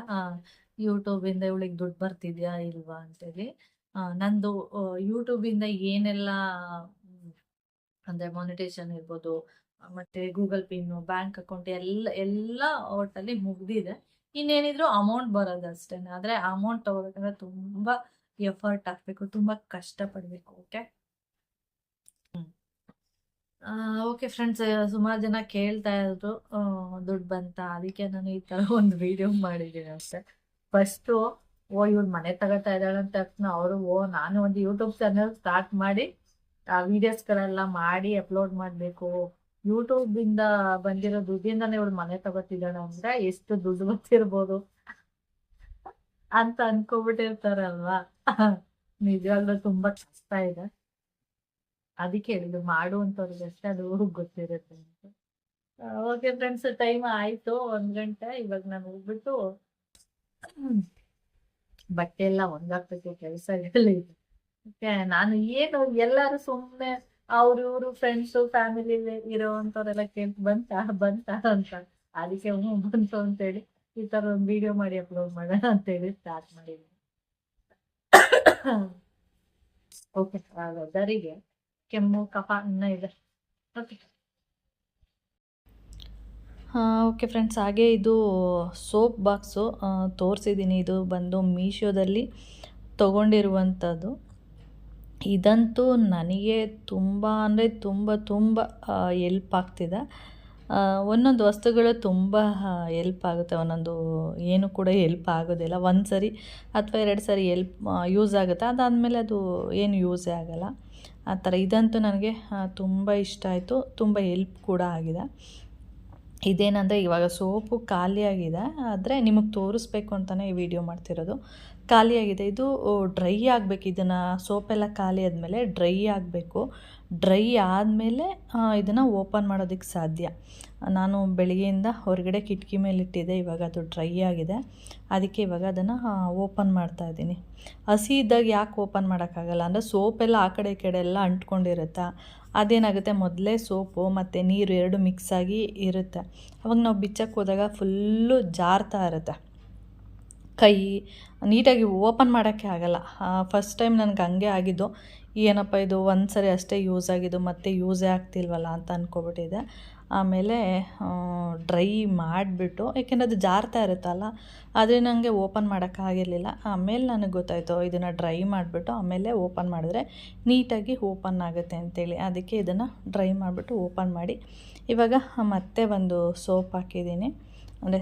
ಯೂಟ್ಯೂಬ್ ಇಂದ ಇವಳಿಗೆ ದುಡ್ಡು ಬರ್ತಿದ್ಯಾ ಇಲ್ವಾ ಅಂತೇಳಿ. ನಂದು ಯೂಟ್ಯೂಬ್ ಇಂದ ಏನೆಲ್ಲ, ಅಂದ್ರೆ ಮಾನಿಟೇಷನ್ ಇರ್ಬೋದು, ಮತ್ತೆ ಗೂಗಲ್ ಪಿನ್ ಬ್ಯಾಂಕ್ ಅಕೌಂಟ್ ಎಲ್ಲ ಎಲ್ಲ ಒಟ್ಟಲ್ಲಿ ಮುಗ್ದಿದೆ. ಇನ್ನೇನಿದ್ರು ಅಮೌಂಟ್ ಬರೋದು ಅಷ್ಟೇನೆ ಆದ್ರೆ ಅಮೌಂಟ್ ತಗೋಬೇಕಂದ್ರೆ ತುಂಬಾ ಎಫರ್ಟ್ ಹಾಕ್ಬೇಕು, ತುಂಬಾ ಕಷ್ಟ ಪಡ್ಬೇಕು ಓಕೆ ಓಕೆ ಫ್ರೆಂಡ್ಸ್, ಸುಮಾರು ಜನ ಕೇಳ್ತಾ ಇದ್ರು. ದುಡ್ಡು ಬಂತ, ಅದಕ್ಕೆ ನಾನು ಈ ತರ ಒಂದು ವಿಡಿಯೋ ಮಾಡಿದ್ದೀನಿ ಅಷ್ಟೇ. ಫಸ್ಟು ಓ ಇವ್ರು ಮನೆ ತಗೋತಾ ಇದ್ದಾಳೆ ಅಂತ ತಕ್ಷಣ ಅವರು, ಓ, ನಾನು ಒಂದು ಯೂಟ್ಯೂಬ್ ಚಾನಲ್ ಸ್ಟಾರ್ಟ್ ಮಾಡಿ, ಆ ವಿಡಿಯೋಸ್ಗಳೆಲ್ಲ ಮಾಡಿ ಅಪ್ಲೋಡ್ ಮಾಡಬೇಕು. ಯೂಟ್ಯೂಬ್ ಇಂದ ಬಂದಿರೋ ದುಡ್ಡಿಂದಾನೇ ಇವಳು ಮನೆ ತಗೋತಿದ್ದಾಳೆ ಅಂದ್ರೆ ಎಷ್ಟು ದುಡ್ಡು ಬರ್ತಿರ್ಬೋದು? ಅಂತ ಅನ್ಕೋಬಿಟ್ಟಿರ್ತಾರಲ್ವಾ? ನಿಜವಾಗ್ಲೂ ತುಂಬಾ ಕಷ್ಟ ಇದೆ. ಅದಕ್ಕೆ ಇದು ಮಾಡುವಂಥವ್ರಿಗೆ ಅಷ್ಟೇ ಅದು ಗೊತ್ತಿರುತ್ತೆ ಅಂತ. ಓಕೆ ಫ್ರೆಂಡ್ಸ್ ಟೈಮ್ ಆಯ್ತು, ಒಂದ್ ಗಂಟೆ, ಇವಾಗ ನಾನು ಹೋಗ್ಬಿಟ್ಟು ಬಟ್ಟೆ ಎಲ್ಲ ಕೆಲಸ ಎಲ್ಲ ಇದೆ. ನಾನು ಏನು ಎಲ್ಲಾರು ಸುಮ್ಮನೆ ಅವ್ರ ಇವರು ಫ್ರೆಂಡ್ಸು ಫ್ಯಾಮಿಲಿ ಇರೋವಂಥವ್ರೆಲ್ಲ ಕೇಳಿ ಬಂತ ಬಂತ ಅಂತ. ಅದಕ್ಕೆ ಹ್ಞೂ ಬಂತು ಅಂತೇಳಿ ಈ ಥರ ಒಂದು ವಿಡಿಯೋ ಮಾಡಿ ಅಪ್ಲೋಡ್ ಮಾಡೋಣ ಅಂತೇಳಿ ಸ್ಟಾರ್ಟ್ ಮಾಡಿದ್ವಿ ಓಕೆ ವೆದರಿಗೆ ಕೆಮ್ಮು, ಕಫ, ಅನ್ನ ಇದೆ. ಓಕೆ ಓಕೆ ಫ್ರೆಂಡ್ಸ್ ಹಾಗೆ ಇದು ಸೋಪ್ ಬಾಕ್ಸು ತೋರಿಸಿದ್ದೀನಿ ಇದು ಬಂದು ಮೀಶೋದಲ್ಲಿ ತೊಗೊಂಡಿರುವಂಥದ್ದು. ಇದಂತೂ ನನಗೆ ತುಂಬ, ಅಂದರೆ ತುಂಬ ತುಂಬ ಎಲ್ಪ್ ಆಗ್ತಿದೆ. ಒಂದೊಂದು ವಸ್ತುಗಳು ತುಂಬ ಎಲ್ಪ್ ಆಗುತ್ತೆ. ಒಂದೊಂದು ಏನು ಕೂಡ ಎಲ್ಪ್ ಆಗೋದಿಲ್ಲ. ಒಂದು ಸರಿ ಅಥವಾ ಎರಡು ಸರಿ ಎಲ್ಪ್ ಯೂಸ್ ಆಗುತ್ತೆ. ಅದಾದಮೇಲೆ ಅದು ಏನು ಯೂಸೇ ಆಗಲ್ಲ. ಆ ಥರ ಇದಂತೂ ನನಗೆ ತುಂಬ ಇಷ್ಟ ಆಯಿತು. ತುಂಬ ಹೆಲ್ಪ್ ಕೂಡ ಆಗಿದೆ. ಇದೇನಂದರೆ ಇವಾಗ ಸೋಪು ಖಾಲಿಯಾಗಿದೆ, ಆದರೆ ನಿಮಗೆ ತೋರಿಸ್ಬೇಕು ಅಂತಲೇ ಈ ವಿಡಿಯೋ ಮಾಡ್ತಿರೋದು. ಖಾಲಿಯಾಗಿದೆ. ಇದು ಡ್ರೈ ಆಗಬೇಕು. ಇದನ್ನು ಸೋಪೆಲ್ಲ ಖಾಲಿ ಆದಮೇಲೆ ಡ್ರೈ ಆಗಬೇಕು. ಡ್ರೈ ಆದಮೇಲೆ ಇದನ್ನು ಓಪನ್ ಮಾಡೋದಕ್ಕೆ ಸಾಧ್ಯ. ನಾನು ಬೆಳಗ್ಗೆಯಿಂದ ಹೊರಗಡೆ ಕಿಟಕಿ ಮೇಲೆ ಇಟ್ಟಿದ್ದೆ ಇವಾಗ ಅದು ಡ್ರೈ ಆಗಿದೆ. ಅದಕ್ಕೆ ಇವಾಗ ಅದನ್ನು ಓಪನ್ ಮಾಡ್ತಾ ಇದ್ದೀನಿ. ಹಸಿ ಇದ್ದಾಗ ಯಾಕೆ ಓಪನ್ ಮಾಡೋಕ್ಕಾಗಲ್ಲ? ಅಂದರೆ ಸೋಪೆಲ್ಲ ಆ ಕಡೆ ಈ ಕಡೆ ಎಲ್ಲ ಅಂಟ್ಕೊಂಡಿರುತ್ತೆ? ಅದೇನಾಗುತ್ತೆ? ಮೊದಲೇ ಸೋಪು ಮತ್ತು ನೀರು ಎರಡು ಮಿಕ್ಸ್ ಆಗಿ ಇರುತ್ತೆ. ಅವಾಗ ನಾವು ಬಿಚ್ಚಕ್ಕೆ ಹೋದಾಗ ಫುಲ್ಲು ಜಾರ್ತಾ ಇರುತ್ತೆ. ಕೈ, ನೀಟಾಗಿ ಓಪನ್ ಮಾಡೋಕ್ಕೆ ಆಗಲ್ಲ. ಫಸ್ಟ್ ಟೈಮ್ ನನಗೆ ಹಂಗೆ ಆಗಿದ್ದು. ಏನಪ್ಪ ಇದು ಒಂದು ಸರಿ ಅಷ್ಟೇ ಯೂಸ್ ಆಗಿದ್ದು ಮತ್ತೆ ಯೂಸೇ ಆಗ್ತಿಲ್ವಲ್ಲ ಅಂತ ಅಂದ್ಕೊಬಿಟ್ಟಿದೆ ಆಮೇಲೆ ಡ್ರೈ ಮಾಡಿಬಿಟ್ಟು ಯಾಕೆಂದರೆ ಅದು ಜಾರ್ತಾ ಇರುತ್ತಲ್ಲ, ಆದರೆ ನನಗೆ ಓಪನ್ ಮಾಡೋಕ್ಕಾಗಿರಲಿಲ್ಲ ಆಮೇಲೆ ನನಗೆ ಗೊತ್ತಾಯಿತು, ಇದನ್ನು ಡ್ರೈ ಮಾಡಿಬಿಟ್ಟು ಆಮೇಲೆ ಓಪನ್ ಮಾಡಿದ್ರೆ ನೀಟಾಗಿ ಓಪನ್ ಆಗುತ್ತೆ ಅಂತೇಳಿ. ಅದಕ್ಕೆ ಇದನ್ನು ಡ್ರೈ ಮಾಡಿಬಿಟ್ಟು ಓಪನ್ ಮಾಡಿ. ಇವಾಗ ಮತ್ತೆ ಒಂದು ಸೋಪ್ ಹಾಕಿದ್ದೀನಿ. ಅಂದರೆ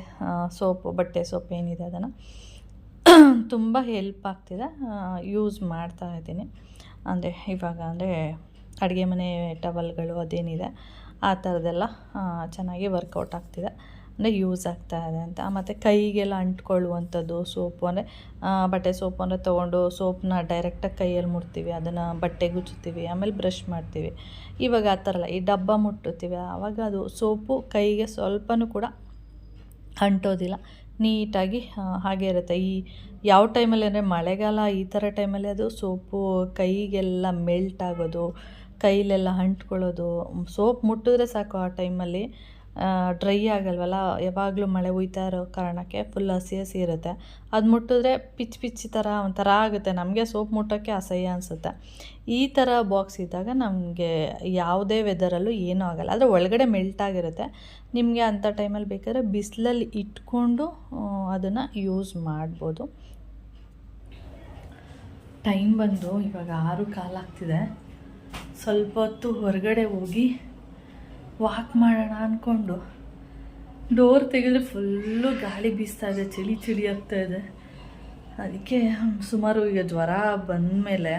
ಸೋಪು, ಬಟ್ಟೆ ಸೋಪ್ ಏನಿದೆ ಅದನ್ನು. ತುಂಬ ಹೆಲ್ಪ್ ಆಗ್ತಿದೆ. ಯೂಸ್ ಮಾಡ್ತಾ ಇದ್ದೀನಿ. ಅಂದರೆ ಇವಾಗ ಅಂದರೆ ಅಡುಗೆ ಮನೆ ಟವಲ್ಗಳು ಅದೇನಿದೆ, ಆ ಥರದ್ದೆಲ್ಲ ಚೆನ್ನಾಗಿ ವರ್ಕೌಟ್ ಆಗ್ತಿದೆ. ಅಂದರೆ ಯೂಸ್ ಆಗ್ತಾ ಇದೆ ಅಂತ. ಮತ್ತು ಕೈಗೆಲ್ಲ ಅಂಟ್ಕೊಳ್ಳುವಂಥದ್ದು ಸೋಪು ಅಂದರೆ ಬಟ್ಟೆ ಸೋಪು ಅಂದರೆ ತೊಗೊಂಡು ಸೋಪನ್ನ ಡೈರೆಕ್ಟಾಗಿ ಕೈಯಲ್ಲಿ ಮುಟ್ತೀವಿ, ಅದನ್ನು ಬಟ್ಟೆ ಗುಚ್ಚುತ್ತೀವಿ, ಆಮೇಲೆ ಬ್ರಷ್ ಮಾಡ್ತೀವಿ. ಇವಾಗ ಆ ಥರ ಅಲ್ಲ, ಈ ಡಬ್ಬ ಮುಟ್ಟುತ್ತೀವಿ. ಆವಾಗ ಅದು ಸೋಪು ಕೈಗೆ ಸ್ವಲ್ಪನೂ ಕೂಡ ಅಂಟೋದಿಲ್ಲ. ನೀಟಾಗಿ ಹಾಗೆ ಇರುತ್ತೆ. ಈ ಯಾವ ಟೈಮಲ್ಲಿ ಅಂದರೆ ಮಳೆಗಾಲ ಈ ಥರ ಟೈಮಲ್ಲಿ ಅದು ಸೋಪು, ಕೈಗೆಲ್ಲ ಮೆಲ್ಟ್ ಆಗೋದು, ಕೈಲೆಲ್ಲ ಅಂಟ್ಕೊಳ್ಳೋದು ಸೋಪ್ ಮುಟ್ಟಿದ್ರೆ ಸಾಕು ಆ ಟೈಮಲ್ಲಿ. ಡ್ರೈ ಆಗಲ್ವಲ್ಲ? ಯಾವಾಗಲೂ ಮಳೆ ಹುಯ್ತಾ ಇರೋ ಕಾರಣಕ್ಕೆ ಫುಲ್ ಹಸಿ ಹಸಿ ಇರುತ್ತೆ ಅದು ಮುಟ್ಟಿದ್ರೆ ಪಿಚ್ ಪಿಚ್ ಥರ ಒಂಥರ ಆಗುತ್ತೆ. ನಮಗೆ ಸೋಪ್ ಮುಟ್ಟೋಕ್ಕೆ ಅಸಹ್ಯ ಅನಿಸುತ್ತೆ. ಈ ಥರ ಬಾಕ್ಸ್ ಇದ್ದಾಗ ನಮಗೆ ಯಾವುದೇ ವೆದರಲ್ಲೂ ಏನೂ ಆಗಲ್ಲ. ಆದರೆ ಒಳಗಡೆ ಮೆಲ್ಟ್ ಆಗಿರುತ್ತೆ. ನಿಮಗೆ ಅಂಥ ಟೈಮಲ್ಲಿ ಬೇಕಾದ್ರೆ ಬಿಸಿಲಲ್ಲಿ ಇಟ್ಕೊಂಡು ಅದನ್ನು ಯೂಸ್ ಮಾಡ್ಬೋದು. ಟೈಮ್ ಬಂದು ಇವಾಗ ಆರು ಕಾಲಾಗ್ತಿದೆ ಸ್ವಲ್ಪ ಹೊತ್ತು ಹೊರಗಡೆ ಹೋಗಿ ವಾಕ್ ಮಾಡೋಣ ಅಂದ್ಕೊಂಡು ಡೋರ್ ತೆಗೆದ್ರೆ ಫುಲ್ಲು ಗಾಳಿ ಬೀಸ್ತಾ ಇದೆ, ಚಳಿ ಚಳಿ ಆಗ್ತಾ ಇದೆ. ಅದಕ್ಕೆ ಸುಮಾರು ಈಗ ಜ್ವರ ಬಂದಮೇಲೆ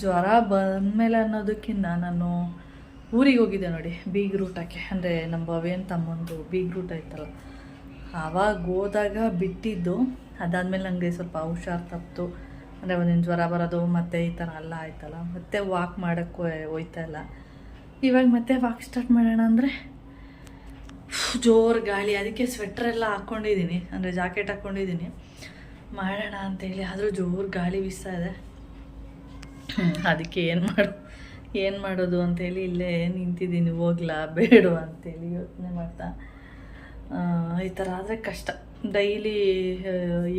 ಜ್ವರ ಬಂದಮೇಲೆ ಅನ್ನೋದಕ್ಕಿಂತ ನಾನು ಊರಿಗೆ ಹೋಗಿದ್ದೆ ನೋಡಿ, ಬೀಗ್ ರೂಟಕ್ಕೆ ಅಂದರೆ ನಮ್ಮ ಭವೇನ್ ತಮ್ಮಂದು ಬೀಗ್ ರೂಟ್ ಆಯ್ತಲ್ಲ. ಆವಾಗ ಹೋದಾಗ ಬಿಟ್ಟಿದ್ದು, ಅದಾದಮೇಲೆ ನನಗೆ ಸ್ವಲ್ಪ ಹುಷಾರು ತಪ್ಪಿತು ಅಂದರೆ ಒಂದಿನ ಜ್ವರ ಬರೋದು, ಮತ್ತೆ ಈ ಥರ ಎಲ್ಲ ಆಯ್ತಲ್ಲ. ಮತ್ತೆ ವಾಕ್ ಮಾಡೋಕ್ಕೆ ಹೋಯ್ತಾ ಇಲ್ಲ. ಇವಾಗ ಮತ್ತೆ ವಾಕ್ ಸ್ಟಾರ್ಟ್ ಮಾಡೋಣ ಅಂದರೆ? ಜೋರು ಗಾಳಿ. ಅದಕ್ಕೆ ಸ್ವೆಟ್ರ್ ಎಲ್ಲ ಹಾಕ್ಕೊಂಡಿದ್ದೀನಿ ಅಂದರೆ ಜಾಕೆಟ್ ಹಾಕ್ಕೊಂಡಿದ್ದೀನಿ ಮಾಡೋಣ ಅಂತೇಳಿ ಆದರೂ ಜೋರು ಗಾಳಿ ಬೀಸ್ತಾ ಇದೆ. ಅದಕ್ಕೆ ಏನು ಮಾಡು, ಏನು ಮಾಡೋದು ಅಂತೇಳಿ ಇಲ್ಲೇ ನಿಂತಿದ್ದೀನಿ. ಹೋಗ್ಲಾ ಬೇಡ ಅಂತೇಳಿ ಯೋಚನೆ ಮಾಡ್ತಾ. ಈ ಥರ ಆದರೆ ಕಷ್ಟ. ಡೈಲಿ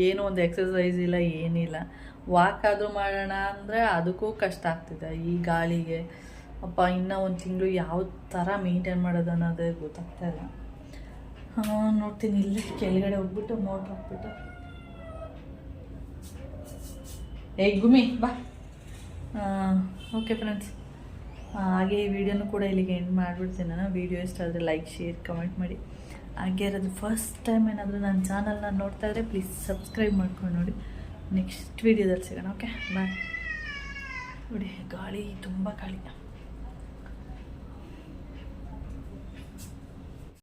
ಏನೋ ಒಂದು ಎಕ್ಸಸೈಸ್ ಇಲ್ಲ, ಏನಿಲ್ಲ. ವಾಕ್ ಆದರೂ ಮಾಡೋಣ ಅಂದರೆ ಅದಕ್ಕೂ ಕಷ್ಟ ಆಗ್ತಿದೆ. ಈ ಗಾಳಿಗೆ. ಅಪ್ಪ ಇನ್ನೂ ಒಂದು ತಿಂಗಳು ಯಾವ ಥರ ಮೇಂಟೈನ್ ಮಾಡೋದು ಅನ್ನೋದೇ ಗೊತ್ತಾಗ್ತಾ ಇಲ್ಲ. ನೋಡ್ತೀನಿ, ಇಲ್ಲಿ ಕೆಳಗಡೆ ಹೋಗ್ಬಿಟ್ಟು ಮೋಟ್ರ್ ಹಾಕ್ಬಿಟ್ಟು. ಏ ಗುಮಿ ಬಾ. ಓಕೆ ಫ್ರೆಂಡ್ಸ್ ಹಾಗೆ ಈ ವಿಡಿಯೋನು ಕೂಡ ಇಲ್ಲಿಗೆ ಎಂಡ್ ಮಾಡಿಬಿಡ್ತೀನಿ ನಾನು. ವೀಡಿಯೋ ಇಷ್ಟ ಆದರೆ ಲೈಕ್ ಶೇರ್ ಕಮೆಂಟ್ ಮಾಡಿ. ಹಾಗೆ ಇರೋದು ಫಸ್ಟ್ ಟೈಮ್ ಏನಾದರೂ ನನ್ನ ಚಾನಲ್ನ ನೋಡ್ತಾ ಇದ್ದರೆ ಪ್ಲೀಸ್ ಸಬ್ಸ್ಕ್ರೈಬ್ ಮಾಡ್ಕೊಂಡು ನೋಡಿ. ನೆಕ್ಸ್ಟ್ ವಿಡಿಯೋದಲ್ಲಿ ಸಿಗೋಣ ಓಕೆ ಬಾಯ್ ನೋಡಿ, ಗಾಳಿ ತುಂಬ ಗಾಳಿ